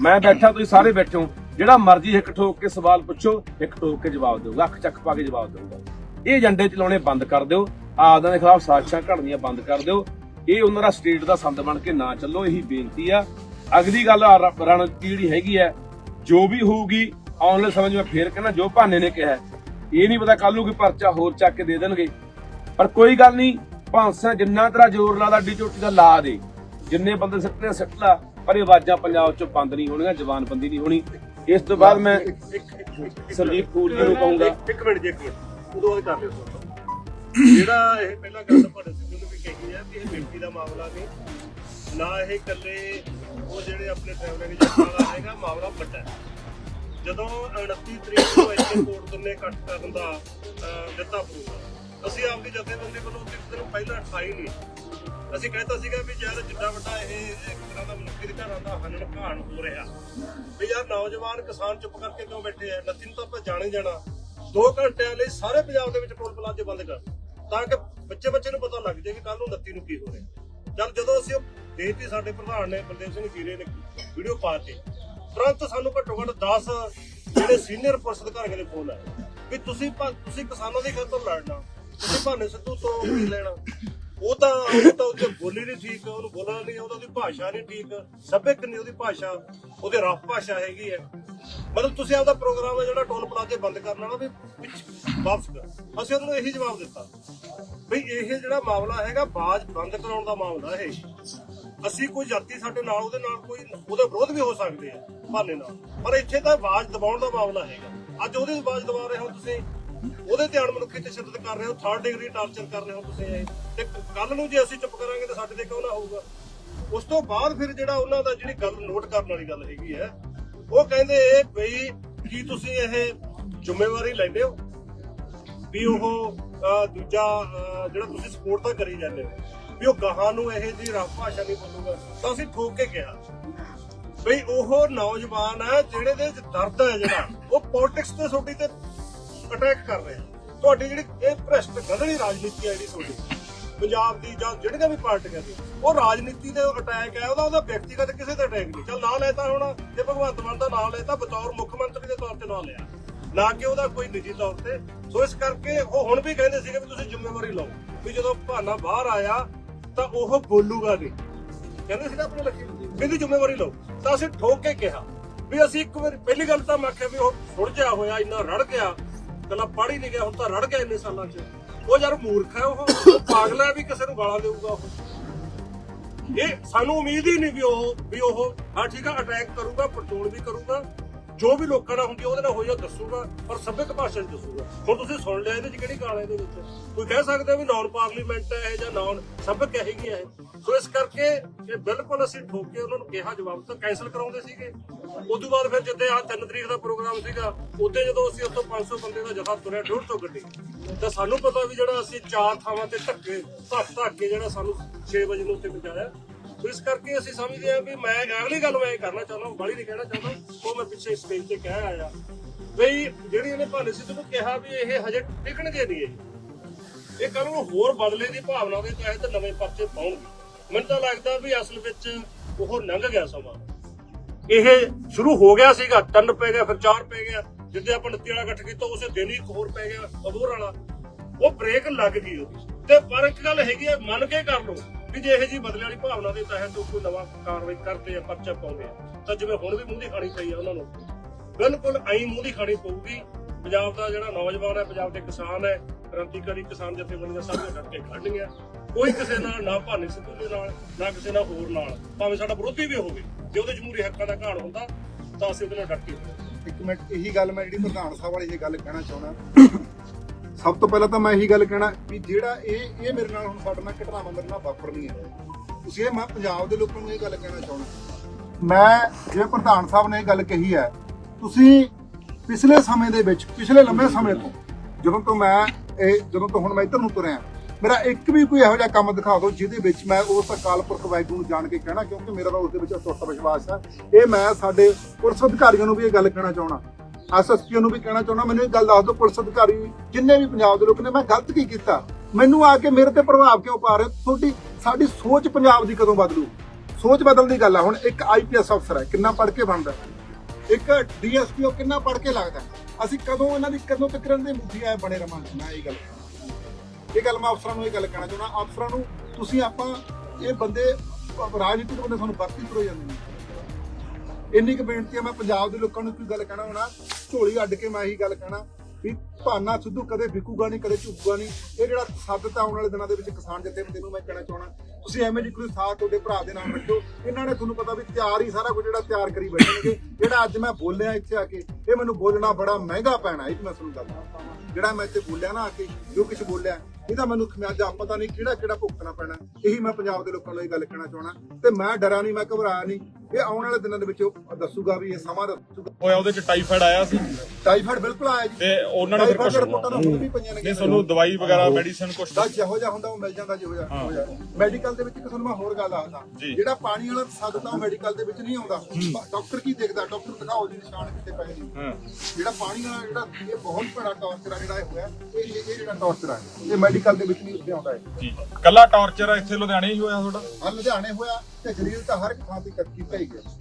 ਮੈਂ ਬੈਠਾ, ਤੁਸੀਂ ਸਾਰੇ ਬੈਠੇ ਹੋ। ਜਿਹੜਾ ਮਰਜ਼ੀ ਇੱਕ ਠੋਕ ਕੇ ਸਵਾਲ ਪੁੱਛੋ, ਇੱਕ ਠੋਕ ਕੇ ਜਵਾਬ ਦਿਓ, ਅੱਖ ਚੱਕ ਪਾ ਕੇ ਜਵਾਬ ਦਿਓਗਾ ਇਹ ਏਜੰਡੇ ਚਲਾਉਣੇ ਬੰਦ ਕਰ ਦਿਓ। ਆਪਦਾਂ ਦੇ ਖਿਲਾਫ ਸਾਜ਼ਿਸ਼ਾਂ ਘੜਨੀਆਂ ਬੰਦ ਕਰ ਦਿਓ। ਇਹ ਉਹਨਾਂ ਦਾ ਸਟੇਟ ਦਾ ਸੰਦ ਬਣ ਕੇ ਨਾ ਚੱਲੋ ਇਹੀ ਬੇਨਤੀ ਆ। ਅਗਲੀ ਗੱਲ ਰਣਨੀਤੀ ਜਿਹੜੀ ਹੈਗੀ ਹੈ ਜੋ ਵੀ ਹੋਊਗੀ ਆਉਣ ਵਾਲੇ ਸਮੇਂ 'ਚ ਮੈਂ ਫੇਰ ਕਹਿੰਦਾ ਜੋ ਭਾਨੇ ਨੇ ਕਿਹਾ ਇਹ ਨਹੀਂ ਪਤਾ ਕੱਲ ਨੂੰ ਕੋਈ ਪਰਚਾ ਹੋਰ ਚੱਕ ਕੇ ਦੇ ਦੇਣਗੇ। ਪਰ ਕੋਈ ਗੱਲ ਨਹੀਂ ਭਾਂਸਾ ਜਿੰਨਾ ਤੇਰਾ ਜ਼ੋਰ ਲਾਦਾ ਡੀ ਚੋਟੀ ਦਾ ਲਾ ਦੇ। ਜਿੰਨੇ ਬੰਦੇ ਸਿੱਟਨੇ ਸਿੱਟ ਲਾ ਪਰ ਇਹ ਆਵਾਜ਼ਾਂ ਪੰਜਾਬ 'ਚੋਂ ਬੰਦ ਨਹੀਂ ਹੋਣੀਆਂ ਜ਼ਬਾਨਬੰਦੀ ਨਹੀਂ ਹੋਣੀ। ਇਸ ਤੋਂ ਬਾਅਦ ਮੈਂ ਸਰਦੀਪ ਫੂਲ ਜੀ ਨੂੰ ਕਹੂੰਗਾ। ਇੱਕ ਮਿੰਟ ਜੀ ਇੱਕ ਮਿੰਟ। ਉਦੋਂ ਕਰ ਲਿਓ। ਜਿਹੜਾ ਇਹ ਪਹਿਲਾਂ ਗੱਲ ਤੁਹਾਡੇ ਸਿੱਧੂ ਕਹੀ ਹੈ ਕਿ ਇਹ ਮਿੰਟੀ ਦਾ ਮਾਮਲਾ ਨਹੀਂ। ਨਾ ਇਹ ਇਕੱਲੇ ਉਹ ਜਿਹੜੇ ਆਪਣੇ ਟ੍ਰੈਵਲਿੰਗ ਏਜੰਟਾਂ ਦਾ ਹੈਗਾ ਮਾਮਲਾ ਵੱਡਾ ਹੈ। ਜਦੋਂ 29 ਤਰੀਕ ਨੂੰ ਇੱਥੇ ਕੋਰਟ ਨੇ ਕੱਟ ਕਰਨ ਦਾ ਦਿੱਤਾ ਪ੍ਰੂਫ ਅਸੀਂ ਆਪਦੀ ਜਥੇਬੰਦੀ ਵੱਲੋਂ ਇੱਕ ਦਿਨ ਪਹਿਲਾਂ 28 ਨਹੀਂ। ਅਸੀਂ ਕਹਿੰਦਾ ਸੀਗਾ ਵੀ ਯਾਰ ਜਿੱਡਾ ਵੱਡਾ ਇਹ ਇੱਕ ਤਰ੍ਹਾਂ ਦਾ ਮਨੁੱਖੀ ਦੇ ਘਰਾਂ ਦਾ ਹਨਨ ਘਾਣ ਹੋ ਰਿਹਾ। ਵੀ ਯਾਰ ਨੌਜਵਾਨ ਕਿਸਾਨ ਚੁੱਪ ਕਰਕੇ ਕਿਉਂ ਬੈਠੇ ਆ? ਨੱਤੀ ਨੂੰ ਤਾਂ ਆਪਾਂ ਜਾਣੇ ਜਾਣਾ। 2 ਘੰਟਿਆਂ ਲਈ ਸਾਰੇ ਪੰਜਾਬ ਦੇ ਵਿੱਚ ਟੋਲ ਪਲਾਜ਼ੇ ਬੰਦ ਕਰ ਤਾਂ ਕਿ ਬੱਚੇ ਬੱਚੇ ਨੂੰ ਪਤਾ ਲੱਗ ਜਾਏ ਕਿ ਕੱਲ ਨੂੰ ਨੱਤੀ ਨੂੰ ਕੀ ਹੋ ਰਿਹਾ। ਜਦ ਜਦੋਂ ਅਸੀਂ ਉਹ ਦੇਤੀ ਸਾਡੇ ਪ੍ਰਧਾਨ ਨੇ ਬਲਦੇਵ ਸਿੰਘ ਜੀਰੇ ਨੇ ਵੀਡੀਓ ਪਾਤੀ ਤੁਰੰਤ ਸਾਨੂੰ ਘੱਟੋ ਘੱਟ 10 ਜਿਹੜੇ ਸੀਨੀਅਰ ਪੁਲਿਸ ਅਧਿਕਾਰੀਆਂ ਦੇ ਫੋਨ ਆਏ ਵੀ ਤੁਸੀਂ ਤੁਸੀਂ ਕਿਸਾਨਾਂ ਦੀ ਖਾਤਰ ਲੜਨਾ, ਤੁਸੀਂ ਭਾਨੇ ਸਿੱਧੂ ਤੋਂ ਕੀ ਲੈਣਾ? ਉਹ ਤਾਂ ਉਹ ਤਾਂ ਉਹਦੀ ਬੋਲੀ ਨਹੀਂ ਠੀਕ, ਉਹਨੂੰ ਬੋਲਣਾ ਨਹੀਂ ਆਉਂਦਾ ਉਹਦੀ ਭਾਸ਼ਾ ਨਹੀਂ ਠੀਕ ਸਭਿਅਕ ਨਹੀਂ ਉਹਦੀ ਭਾਸ਼ਾ, ਉਹਦੀ ਰਫ ਭਾਸ਼ਾ ਹੈਗੀ ਹੈ। ਮਤਲਬ ਤੁਸੀਂ ਆਪਦਾ ਪ੍ਰੋਗਰਾਮ ਹੈ ਜਿਹੜਾ ਟੋਲ ਪਲਾਜ਼ੇ ਬੰਦ ਕਰਨ ਵਾਲਾ ਵੀ ਵਾਪਸ ਕਰ। ਅਸੀਂ ਉਹਨੂੰ ਇਹੀ ਜਵਾਬ ਦਿੱਤਾ, ਵੀ ਇਹ ਜਿਹੜਾ ਮਾਮਲਾ ਹੈਗਾ, ਬਾਜ ਬੰਦ ਕਰਾਉਣ ਦਾ ਮਾਮਲਾ ਇਹ। ਅਸੀਂ ਕੋਈ ਜਾਤੀ ਸਾਡੇ ਨਾਲ, ਉਹਦੇ ਨਾਲ ਕੋਈ, ਉਹਦੇ ਵਿਰੋਧ ਵੀ ਹੋ ਸਕਦੇ ਆ, ਭਾਨੇ ਨਾਲ। ਪਰ ਇੱਥੇ ਤਾਂ ਆਵਾਜ਼ ਦਬਾਉਣ ਦਾ ਮਾਮਲਾ ਹੈਗਾ। ਅੱਜ ਉਹਦੀ ਆਵਾਜ਼ ਦਬਾ ਰਹੇ ਹੋ ਤੁਸੀਂ। ਉਹਦੇ ਧਿਆਨ ਮਨੁੱਖੀ ਤਸ਼ੱਦਦ ਕਰ ਰਹੇ ਹੋ ਥਰਡ ਡਿਗਰੀ ਟਾਰਚਰ ਕਰ ਰਹੇ ਹੋ ਤੁਸੀਂ ਇਹ। ਤੇ ਕੱਲ ਨੂੰ ਜੇ ਅਸੀਂ ਚੁੱਪ ਕਰਾਂਗੇ ਤਾਂ ਸਾਡੇ ਤੇ ਕਿਉਂ ਨਾ ਹੋਊਗਾ? ਉਸ ਤੋਂ ਬਾਅਦ ਫਿਰ ਜਿਹੜਾ ਉਹਨਾਂ ਦਾ ਜਿਹੜੀ ਗੱਲ ਨੋਟ ਕਰਨ ਵਾਲੀ ਗੱਲ ਹੈਗੀ ਹੈ, ਉਹ ਕਹਿੰਦੇ ਬਈ ਕੀ ਤੁਸੀਂ ਇਹ ਜ਼ਿੰਮੇਵਾਰੀ ਲੈਂਦੇ ਹੋ? ਵੀ ਉਹ ਦੂਜਾ ਜਿਹੜਾ ਤੁਸੀਂ ਸਪੋਰਟ ਤਾਂ ਕਰੀ ਜਾਂਦੇ ਹੋ, ਵੀ ਉਹ ਗਾਹਾਂ ਨੂੰ ਇਹ ਜੀ ਰਫ ਭਾਸ਼ਾ ਨਹੀਂ ਬੋਲੂਗਾ। ਤਾਂ ਅਸੀਂ ਠੋਕ ਕੇ ਕਿਹਾ, ਬਈ ਉਹ ਨੌਜਵਾਨ ਹੈ, ਜਿਹੜੇ ਦੇ ਦਰਦ ਹੈ ਜਿਹੜਾ, ਉਹ ਪੋਲਿਟਿਕਸ ਤੇ ਤੁਹਾਡੀ ਤੇ ਅਟੈਕ ਕਰ ਰਹੇ ਆ। ਤੁਹਾਡੀ ਜਿਹੜੀ ਇਹ ਭ੍ਰਿਸ਼ਟ ਗਧੜੀ ਰਾਜਨੀਤੀ ਹੈ ਜਿਹੜੀ ਤੁਹਾਡੀ, ਪੰਜਾਬ ਦੀ ਜਾਂ ਜਿਹੜੀਆਂ ਵੀ ਪਾਰਟੀਆਂ ਦੀ, ਉਹ ਰਾਜਨੀਤੀ ਦੇ ਅਟੈਕ ਹੈ, ਉਹਦਾ ਉਹਦਾ ਵਿਅਕਤੀਗਤ ਕਿਸੇ ਤੇ ਅਟੈਕ ਨਹੀਂ। ਚੱਲ ਨਾਂ ਲੈਤਾ ਹੁਣ, ਜੇ ਭਗਵੰਤ ਮਾਨ ਦਾ ਨਾਂ ਲੈਤਾ, ਬਤੌਰ ਮੁੱਖ ਮੰਤਰੀ ਦੇ ਤੌਰ ਤੇ ਨਾਂ ਲਿਆ। ਨਾ ਕਿ ਉਹਦਾ ਕੋਈ ਨਿੱਜੀ ਤੌਰ ਤੇ। ਸੋ ਇਸ ਕਰਕੇ ਉਹ ਹੁਣ ਵੀ ਕਹਿੰਦੇ ਸੀਗੇ ਵੀ ਤੁਸੀਂ ਜ਼ਿੰਮੇਵਾਰੀ ਲਓ, ਵੀ ਜਦੋਂ ਭਾਨਾ ਬਾਹਰ ਆਇਆ, ਤਾਂ ਉਹ ਬੋਲੂਗਾ ਨਹੀਂ। ਕਹਿੰਦੇ ਸੀ ਨਾ ਆਪਣੇ ਲੱਗੀ ਵੀ ਇਹਦੀ ਜ਼ਿੰਮੇਵਾਰੀ ਲਓ। ਤਾਂ ਅਸੀਂ ਠੋਕ ਕੇ ਕਿਹਾ, ਵੀ ਅਸੀਂ ਇੱਕ ਵਾਰ ਪਹਿਲੀ ਗੱਲ ਤਾਂ ਮੈਂ ਆਖਿਆ ਵੀ ਉਹ ਸੁਲਝਿਆ ਹੋਇਆ, ਇੰਨਾ ਰੜ ਗਿਆ। ਕੱਲਾ ਪੜ੍ਹ ਹੀ ਨਹੀਂ ਗਿਆ, ਹੁਣ ਤਾਂ ਰੜ ਗਿਆ ਇੰਨੇ ਸਾਲਾਂ 'ਚ। ਉਹ ਯਾਰ ਮੂਰਖ ਹੈ ਉਹ। ਉਹ ਪਾਗਲ ਹੈ ਵੀ ਕਿਸੇ ਨੂੰ ਗਾਲਾਂ ਦੇਊਗਾ ਉਹ। ਇਹ ਸਾਨੂੰ ਉਮੀਦ ਹੀ ਨਹੀਂ ਵੀ ਉਹ ਵੀ ਉਹ, ਹਾਂ ਠੀਕ ਆ ਅਟੈਕ ਕਰੂਗਾ ਪਰਚੋਲ ਵੀ ਕਰੂਗਾ। ਜੋ ਵੀ ਲੋਕਾਂ ਨਾਲ ਹੁੰਦੀ ਉਹਦੇ ਨਾਲ ਹੋਈ ਦੱਸੂਗਾ, ਪਰ ਸੱਭਿਅਕ ਭਾਸ਼ਾ 'ਚ ਦੱਸੂਗਾ। ਹੁਣ ਤੁਸੀਂ ਸੁਣ ਲਿਆ ਇਹਦੇ 'ਚ ਕਿਹੜੀ ਗਾਲ ਹੈ ਇਹਦੇ ਵਿੱਚ? ਕੋਈ ਕਹਿ ਸਕਦਾ ਵੀ ਨਾਨ ਪਾਰਲੀਮੈਂਟ ਹੈ ਇਹ ਜਾਂ ਨਾਨ ਸੱਭਿਅਕ ਹੈਗੀ ਹੈ ਸੋ ਇਸ ਕਰਕੇ ਇਹ ਬਿਲਕੁਲ ਅਸੀਂ ਠੋਕ ਉਹਨਾਂ ਨੂੰ ਕਿਹਾ ਜਵਾਬ, ਤਾਂ ਕੈਨਸਲ ਕਰਾਉਂਦੇ ਸੀਗੇ। ਉਸ ਤੋਂ ਬਾਅਦ ਫਿਰ ਜਿੱਦੇ ਆ 3 ਤਰੀਕ ਦਾ ਪ੍ਰੋਗਰਾਮ ਸੀਗਾ ਉੱਤੇ ਜਦੋਂ ਅਸੀਂ ਉੱਥੋਂ 500 ਬੰਦੇ ਦਾ ਜਥਾ ਤੁਰਿਆ 150 ਗੱਡੀ, ਤਾਂ ਸਾਨੂੰ ਪਤਾ ਵੀ ਜਿਹੜਾ ਅਸੀਂ ਚਾਰ ਥਾਵਾਂ ਤੇ ਧੱਕੇ ਧੱਕ ਧੱਕ ਕੇ ਜਿਹੜਾ ਸਾਨੂੰ 6 ਵਜੇ ਨੂੰ ਉੱਥੇ ਪਹੁੰਚਾਇਆ। ਇਸ ਕਰਕੇ ਅਸੀਂ ਸਮਝਦੇ ਹਾਂ ਵੀ ਮੈਂ ਅਗਲੀ ਗੱਲ ਮੈਂ ਇਹ ਕਰਨਾ ਚਾਹੁੰਦਾ ਬਾਲੀ ਨਹੀਂ ਕਹਿਣਾ ਚਾਹੁੰਦਾ, ਉਹ ਮੈਂ ਪਿੱਛੇ ਸਟੇਜ ਤੇ ਕਹਿ ਆਇਆ। ਬਈ ਜਿਹੜੀ ਇਹਨੇ ਭਾਨੇ ਸਿੱਧੂ ਨੂੰ ਕਿਹਾ ਵੀ ਇਹ ਹਜੇ ਟਿਕਣਗੇ ਨਹੀਂ ਇਹ। ਇਹ ਕੱਲ ਹੋਰ ਬਦਲੇ ਦੀ ਭਾਵਨਾ ਦੇ ਤਹਿਤ ਨਵੇਂ ਪਰਚੇ ਪਾਉਣਗੇ। ਮੈਨੂੰ ਤਾਂ ਲੱਗਦਾ ਵੀ ਅਸਲ ਵਿੱਚ ਉਹ ਲੰਘ ਗਿਆ ਸਮਾਂ। ਇਹ ਸ਼ੁਰੂ ਹੋ ਗਿਆ ਸੀਗਾ, ਤਿੰਨ ਪੈ ਗਿਆ, ਫਿਰ ਚਾਰ ਪੈ ਗਿਆ। ਜਿੱਦੇ ਆਪਾਂ 29 ਵਾਲਾ ਇਕੱਠ ਕੀਤਾ, ਉਸੇ ਦਿਨ ਹੀ ਇੱਕ ਹੋਰ ਪੈ ਗਿਆ ਅਬੋਰ ਵਾਲਾ। ਉਹ ਬ੍ਰੇਕ ਲੱਗ ਗਈ ਉਹਦੀ। ਤੇ ਪਰ ਇੱਕ ਗੱਲ ਹੈਗੀ ਆ, ਮੰਨ ਕੇ ਕਰ ਲਓ ਵੀ ਜੇ ਇਹ ਜੀ ਬਦਲੇ ਵਾਲੀ ਭਾਵਨਾ ਦੇ ਤਹਿਤ ਕੋਈ ਨਵਾਂ ਕਾਰਵਾਈ ਕਰਦੇ ਆ, ਪਰਚਾ ਪਾਉਂਦੇ ਆ, ਤਾਂ ਜਿਵੇਂ ਹੁਣ ਵੀ ਮੂੰਹ ਦੀ ਖਾਣੀ ਪਈ ਆ ਉਹਨਾਂ ਨੂੰ। ਬਿਲਕੁਲ ਐਂ ਮੂੰਹ ਦੀ ਖਾਣੀ ਪਊਗੀ। ਪੰਜਾਬ ਦਾ ਜਿਹੜਾ ਨੌਜਵਾਨ ਹੈ, ਪੰਜਾਬ ਦੇ ਕਿਸਾਨ ਹੈ, ਕ੍ਰਾਂਤੀਕਾਰੀ ਕਿਸਾਨ ਜਥੇਬੰਦੀਆਂ ਸਾਰੀਆਂ ਡਟ ਕੇ ਖੜਨੀਆਂ ਕੋਈ ਕਿਸੇ ਨਾਲ ਨਾ ਭਾਨੇ ਸਿੱਧੂ ਦੇ ਨਾਲ, ਨਾ ਕਿਸੇ ਨਾਲ ਹੋਰ ਨਾਲ। ਭਾਵੇਂ ਸਾਡਾ ਵਿਰੋਧੀ ਵੀ ਹੋਵੇ, ਜੇ ਉਹਦੇ ਜਮਹੂਰੀ ਹੱਕਾਂ ਦਾ ਘਾਣ ਹੁੰਦਾ, ਤਾਂ ਅਸੀਂ ਉਹਦੇ ਨਾਲ ਡਟ ਕੇ ਇੱਕ ਮਿੰਟ, ਇਹੀ ਗੱਲ ਮੈਂ ਜਿਹੜੀ ਪ੍ਰਧਾਨ ਸਾਹਿਬ ਵਾਲੀ ਇਹ ਗੱਲ ਕਹਿਣਾ ਚਾਹੁੰਦਾ। ਸਭ ਤੋਂ ਪਹਿਲਾਂ ਤਾਂ ਮੈਂ ਇਹੀ ਗੱਲ ਕਹਿਣਾ ਵੀ ਜਿਹੜਾ ਇਹ ਇਹ ਮੇਰੇ ਨਾਲ ਹੁਣ ਸਾਡੇ ਨਾਲ ਘਟਨਾ ਮੇਰੇ ਨਾਲ ਵਾਪਰਨੀ ਹੈ ਤੁਸੀਂ ਇਹ ਮੈਂ ਪੰਜਾਬ ਦੇ ਲੋਕਾਂ ਨੂੰ ਇਹ ਗੱਲ ਕਹਿਣਾ ਚਾਹੁੰਦਾ। ਮੈਂ, ਜਿਵੇਂ ਪ੍ਰਧਾਨ ਸਾਹਿਬ ਨੇ ਇਹ ਗੱਲ ਕਹੀ ਹੈ, ਤੁਸੀਂ ਪਿਛਲੇ ਸਮੇਂ ਦੇ ਵਿੱਚ, ਪਿਛਲੇ ਲੰਬੇ ਸਮੇਂ ਤੋਂ, ਜਦੋਂ ਤੋਂ ਮੈਂ ਇਹ, ਜਦੋਂ ਤੋਂ ਹੁਣ ਮੈਂ ਇੱਧਰ ਨੂੰ ਤੁਰਿਆ, ਮੇਰਾ ਇੱਕ ਵੀ ਕੋਈ ਇਹੋ ਜਿਹਾ ਕੰਮ ਦਿਖਾ ਦਿਓ ਜਿਹਦੇ ਵਿੱਚ ਮੈਂ ਉਸ ਅਕਾਲ ਪੁਰਖ ਵਾਹਿਗੁਰੂ ਨੂੰ ਜਾਣ ਕੇ ਕਹਿਣਾ, ਕਿਉਂਕਿ ਮੇਰਾ ਤਾਂ ਉਸ ਦੇ ਵਿੱਚ ਅਟੁੱਟ ਵਿਸ਼ਵਾਸ ਹੈ। ਇਹ ਮੈਂ ਸਾਡੇ ਪੁਲਿਸ ਅਧਿਕਾਰੀਆਂ ਨੂੰ ਵੀ ਇਹ ਗੱਲ ਕਹਿਣਾ ਚਾਹਣਾ ਐਸਐਸਪੀ ਨੂੰ ਵੀ ਕਹਿਣਾ ਚਾਹੁੰਦਾ, ਮੈਨੂੰ ਇਹ ਗੱਲ ਦੱਸ ਦਿਓ, ਪੁਲਿਸ ਅਧਿਕਾਰੀ ਜਿੰਨੇ ਵੀ ਪੰਜਾਬ ਦੇ ਲੋਕ ਨੇ, ਮੈਂ ਗਲਤ ਕੀ ਕੀਤਾ? ਮੈਨੂੰ ਆ ਕੇ ਮੇਰੇ ਤੇ ਪ੍ਰਭਾਵ ਕਿਉਂ ਪਾ ਰਹੇ? ਤੁਹਾਡੀ, ਸਾਡੀ ਸੋਚ ਪੰਜਾਬ ਦੀ ਕਦੋਂ ਬਦਲੂ? ਸੋਚ ਬਦਲਣ ਦੀ ਗੱਲ ਆ, ਹੁਣ ਇੱਕ ਆਈਪੀਐਸ ਅਫਸਰ ਹੈ, ਕਿੰਨਾ ਪੜ੍ਹ ਕੇ ਬਣਦਾ? ਹੈ? ਇੱਕ ਡੀਐਸਪੀ ਉਹ ਕਿੰਨਾ ਪੜ੍ਹ ਕੇ ਲੱਗਦਾ? ਅਸੀਂ ਕਦੋਂ ਇਹਨਾਂ ਦੀ, ਕਦੋਂ ਤੱਕ ਦੇ ਮੁਖੀ ਆਏ, ਬਣੇ ਰਵਾਂਗੇ। ਮੈਂ ਇਹ ਗੱਲ ਇਹ ਗੱਲ ਮੈਂ ਅਫਸਰਾਂ ਨੂੰ ਇਹ ਗੱਲ ਕਹਿਣਾ ਚਾਹੁੰਦਾ। ਅਫਸਰਾਂ ਨੂੰ ਤੁਸੀਂ ਆਪਾਂ, ਇਹ ਬੰਦੇ, ਰਾਜਨੀਤਿਕ ਬੰਦੇ ਸਾਨੂੰ ਵਰਤੀ ਤੁਰੇ ਜਾਂਦੇ ਨੇ। ਇੰਨੀ ਕੁ ਬੇਨਤੀ ਹੈ ਮੈਂ ਪੰਜਾਬ ਦੇ ਲੋਕਾਂ ਨੂੰ ਕੋਈ ਗੱਲ ਕਹਿਣਾ ਹੋਣਾ, ਝੋਲੀ ਅੱਡ ਕੇ ਮੈਂ ਇਹੀ ਗੱਲ ਕਹਿਣਾ ਵੀ ਭਾਨਾ ਸਿੱਧੂ ਕਦੇ ਵਿਕੂਗਾ ਨਹੀਂ ਕਦੇ ਝੁਕੂਗਾ ਨਹੀਂ। ਇਹ ਜਿਹੜਾ ਸੱਦ ਆਉਣ ਵਾਲੇ ਦਿਨਾਂ ਦੇ ਵਿੱਚ ਕਿਸਾਨ ਜਥੇਬੰਦੀ ਨੂੰ ਮੈਂ ਕਹਿਣਾ ਚਾਹਣਾ ਤੁਸੀਂ ਐਵੇਂ ਜੀ ਕੋਈ ਸਾਥ ਤੁਹਾਡੇ ਭਰਾ ਦੇ ਨਾਮ ਰੱਖੋ ਇਹਨਾਂ ਨੇ ਤੁਹਾਨੂੰ ਪਤਾ ਵੀ ਤਿਆਰ ਹੀ ਸਾਰਾ ਕੁਝ ਜਿਹੜਾ ਤਿਆਰ ਕਰੀ ਬੈਠਣਗੇ ਜਿਹੜਾ ਅੱਜ ਮੈਂ ਬੋਲਿਆ ਇੱਥੇ ਆ ਕੇ ਇਹ ਮੈਨੂੰ ਬੋਲਣਾ ਬੜਾ ਮਹਿੰਗਾ ਪੈਣਾ ਇਹ ਮੈਂ ਤੁਹਾਨੂੰ ਦੱਸਦਾ ਜਿਹੜਾ ਮੈਂ ਇੱਥੇ ਬੋਲਿਆ ਨਾ ਆ ਕੇ ਜੋ ਕੁਝ ਬੋਲਿਆ ਇਹਦਾ ਮੈਨੂੰ ਖਮਿਆਜਾ ਪਤਾ ਨਹੀਂ ਕਿਹੜਾ ਕਿਹੜਾ ਭੁਗਤਣਾ ਪੈਣਾ। ਇਹੀ ਮੈਂ ਪੰਜਾਬ ਦੇ ਲੋਕਾਂ ਨੂੰ ਇਹ ਗੱਲ ਕਹਿਣਾ ਚਾਹਣਾ ਤੇ ਮੈਂ ਡਰਾਂ ਨਹੀਂ ਮੈਂ ਘਬਰਾਇਆ ਨਹੀਂ। ਇਹ ਆਉਣ ਵਾਲੇ ਦਿਨਾਂ ਦੇ ਵਿੱਚ ਉਹ ਦੱਸੂਗਾ ਵੀ ਇਹ ਸਮਾਂ ਦੱਸੂਗਾ। ਹੋਇਆ ਉਹਦੇ ਚ ਟਾਈਫਾਈਡ ਆਇਆ ਸੀ। ਟਾਈਫਾਈਡ ਬਿਲਕੁਲ ਆਇਆ ਜੀ। ਤੇ ਉਹਨਾਂ ਨੇ ਫਿਰ ਟਾਈਫਾਈਡ ਕੁਛ ਰਿਪੋਰਟਾਂ ਤਾਂ ਹੁਣ ਵੀ ਪਈਆਂ ਨੇ ਨਹੀਂ ਤੁਹਾਨੂੰ ਦਵਾਈ ਵਗੈਰਾ ਮੈਡੀਸਿਨ ਕੁਛ ਦਾ ਜਿਹੋ ਜਿਹਾ ਹੁੰਦਾ ਉਹ ਮਿਲ ਜਾਂਦਾ ਜਿਹੋ ਜਿਹਾ ਹੋ। ਜਾਂਦਾ। ਮੈਡੀਕਲ ਦੇ ਵਿੱਚ ਇੱਕ ਤੁਹਾਨੂੰ ਮੈਂ ਹੋਰ ਗੱਲ ਦੱਸਦਾ। ਜੀ। ਜਿਹੜਾ ਪਾਣੀ ਵਾਲਾ ਸੱਦ ਤਾਂ ਉਹ ਮੈਡੀਕਲ ਦੇ ਵਿੱਚ ਨਹੀਂ ਆਉਂਦਾ। ਡਾਕਟਰ ਕੀ ਦੇਖਦਾ? ਡਾਕਟਰ ਦਿਖਾਓ ਜੀ ਨਿਸ਼ਾਨ ਕਿੱਥੇ ਪਏ ਨੇ। ਹਾਂ। ਜਿਹੜਾ ਪਾਣੀ ਵਾਲਾ ਜਿਹੜਾ ਇਹ ਬਹੁਤ ਬੜਾ ਟੌਰਚਰ ਆ ਜਿਹੜਾ ਇਹ ਹੋਇਆ ਇਹ ਇਹ ਇਹ ਜਿਹੜਾ ਟੌਰਚਰ ਆ ਇਹ ਮੈਡੀਕਲ ਦੇ ਵਿੱਚ ਨਹੀਂ ਉੱਤੇ ਆਉਂਦਾ ਹੈ ਜੀ। ਕੱਲਾ ਟਾਰਚਰ ਇੱਥੇ ਲੁਧਿਆਣੇ ਹੀ ਹੋਇਆ ਤੁਹਾਡਾ? ਆ ਲੁਧਿਆਣੇ ਹੋਇਆ ਤੇ ਗਰੀਲ ਤਾਂ ਹਰ ਇੱਕ ਥਾਂ ਤੇ ਕੀਤਾ ਹੀ ਗਿਆ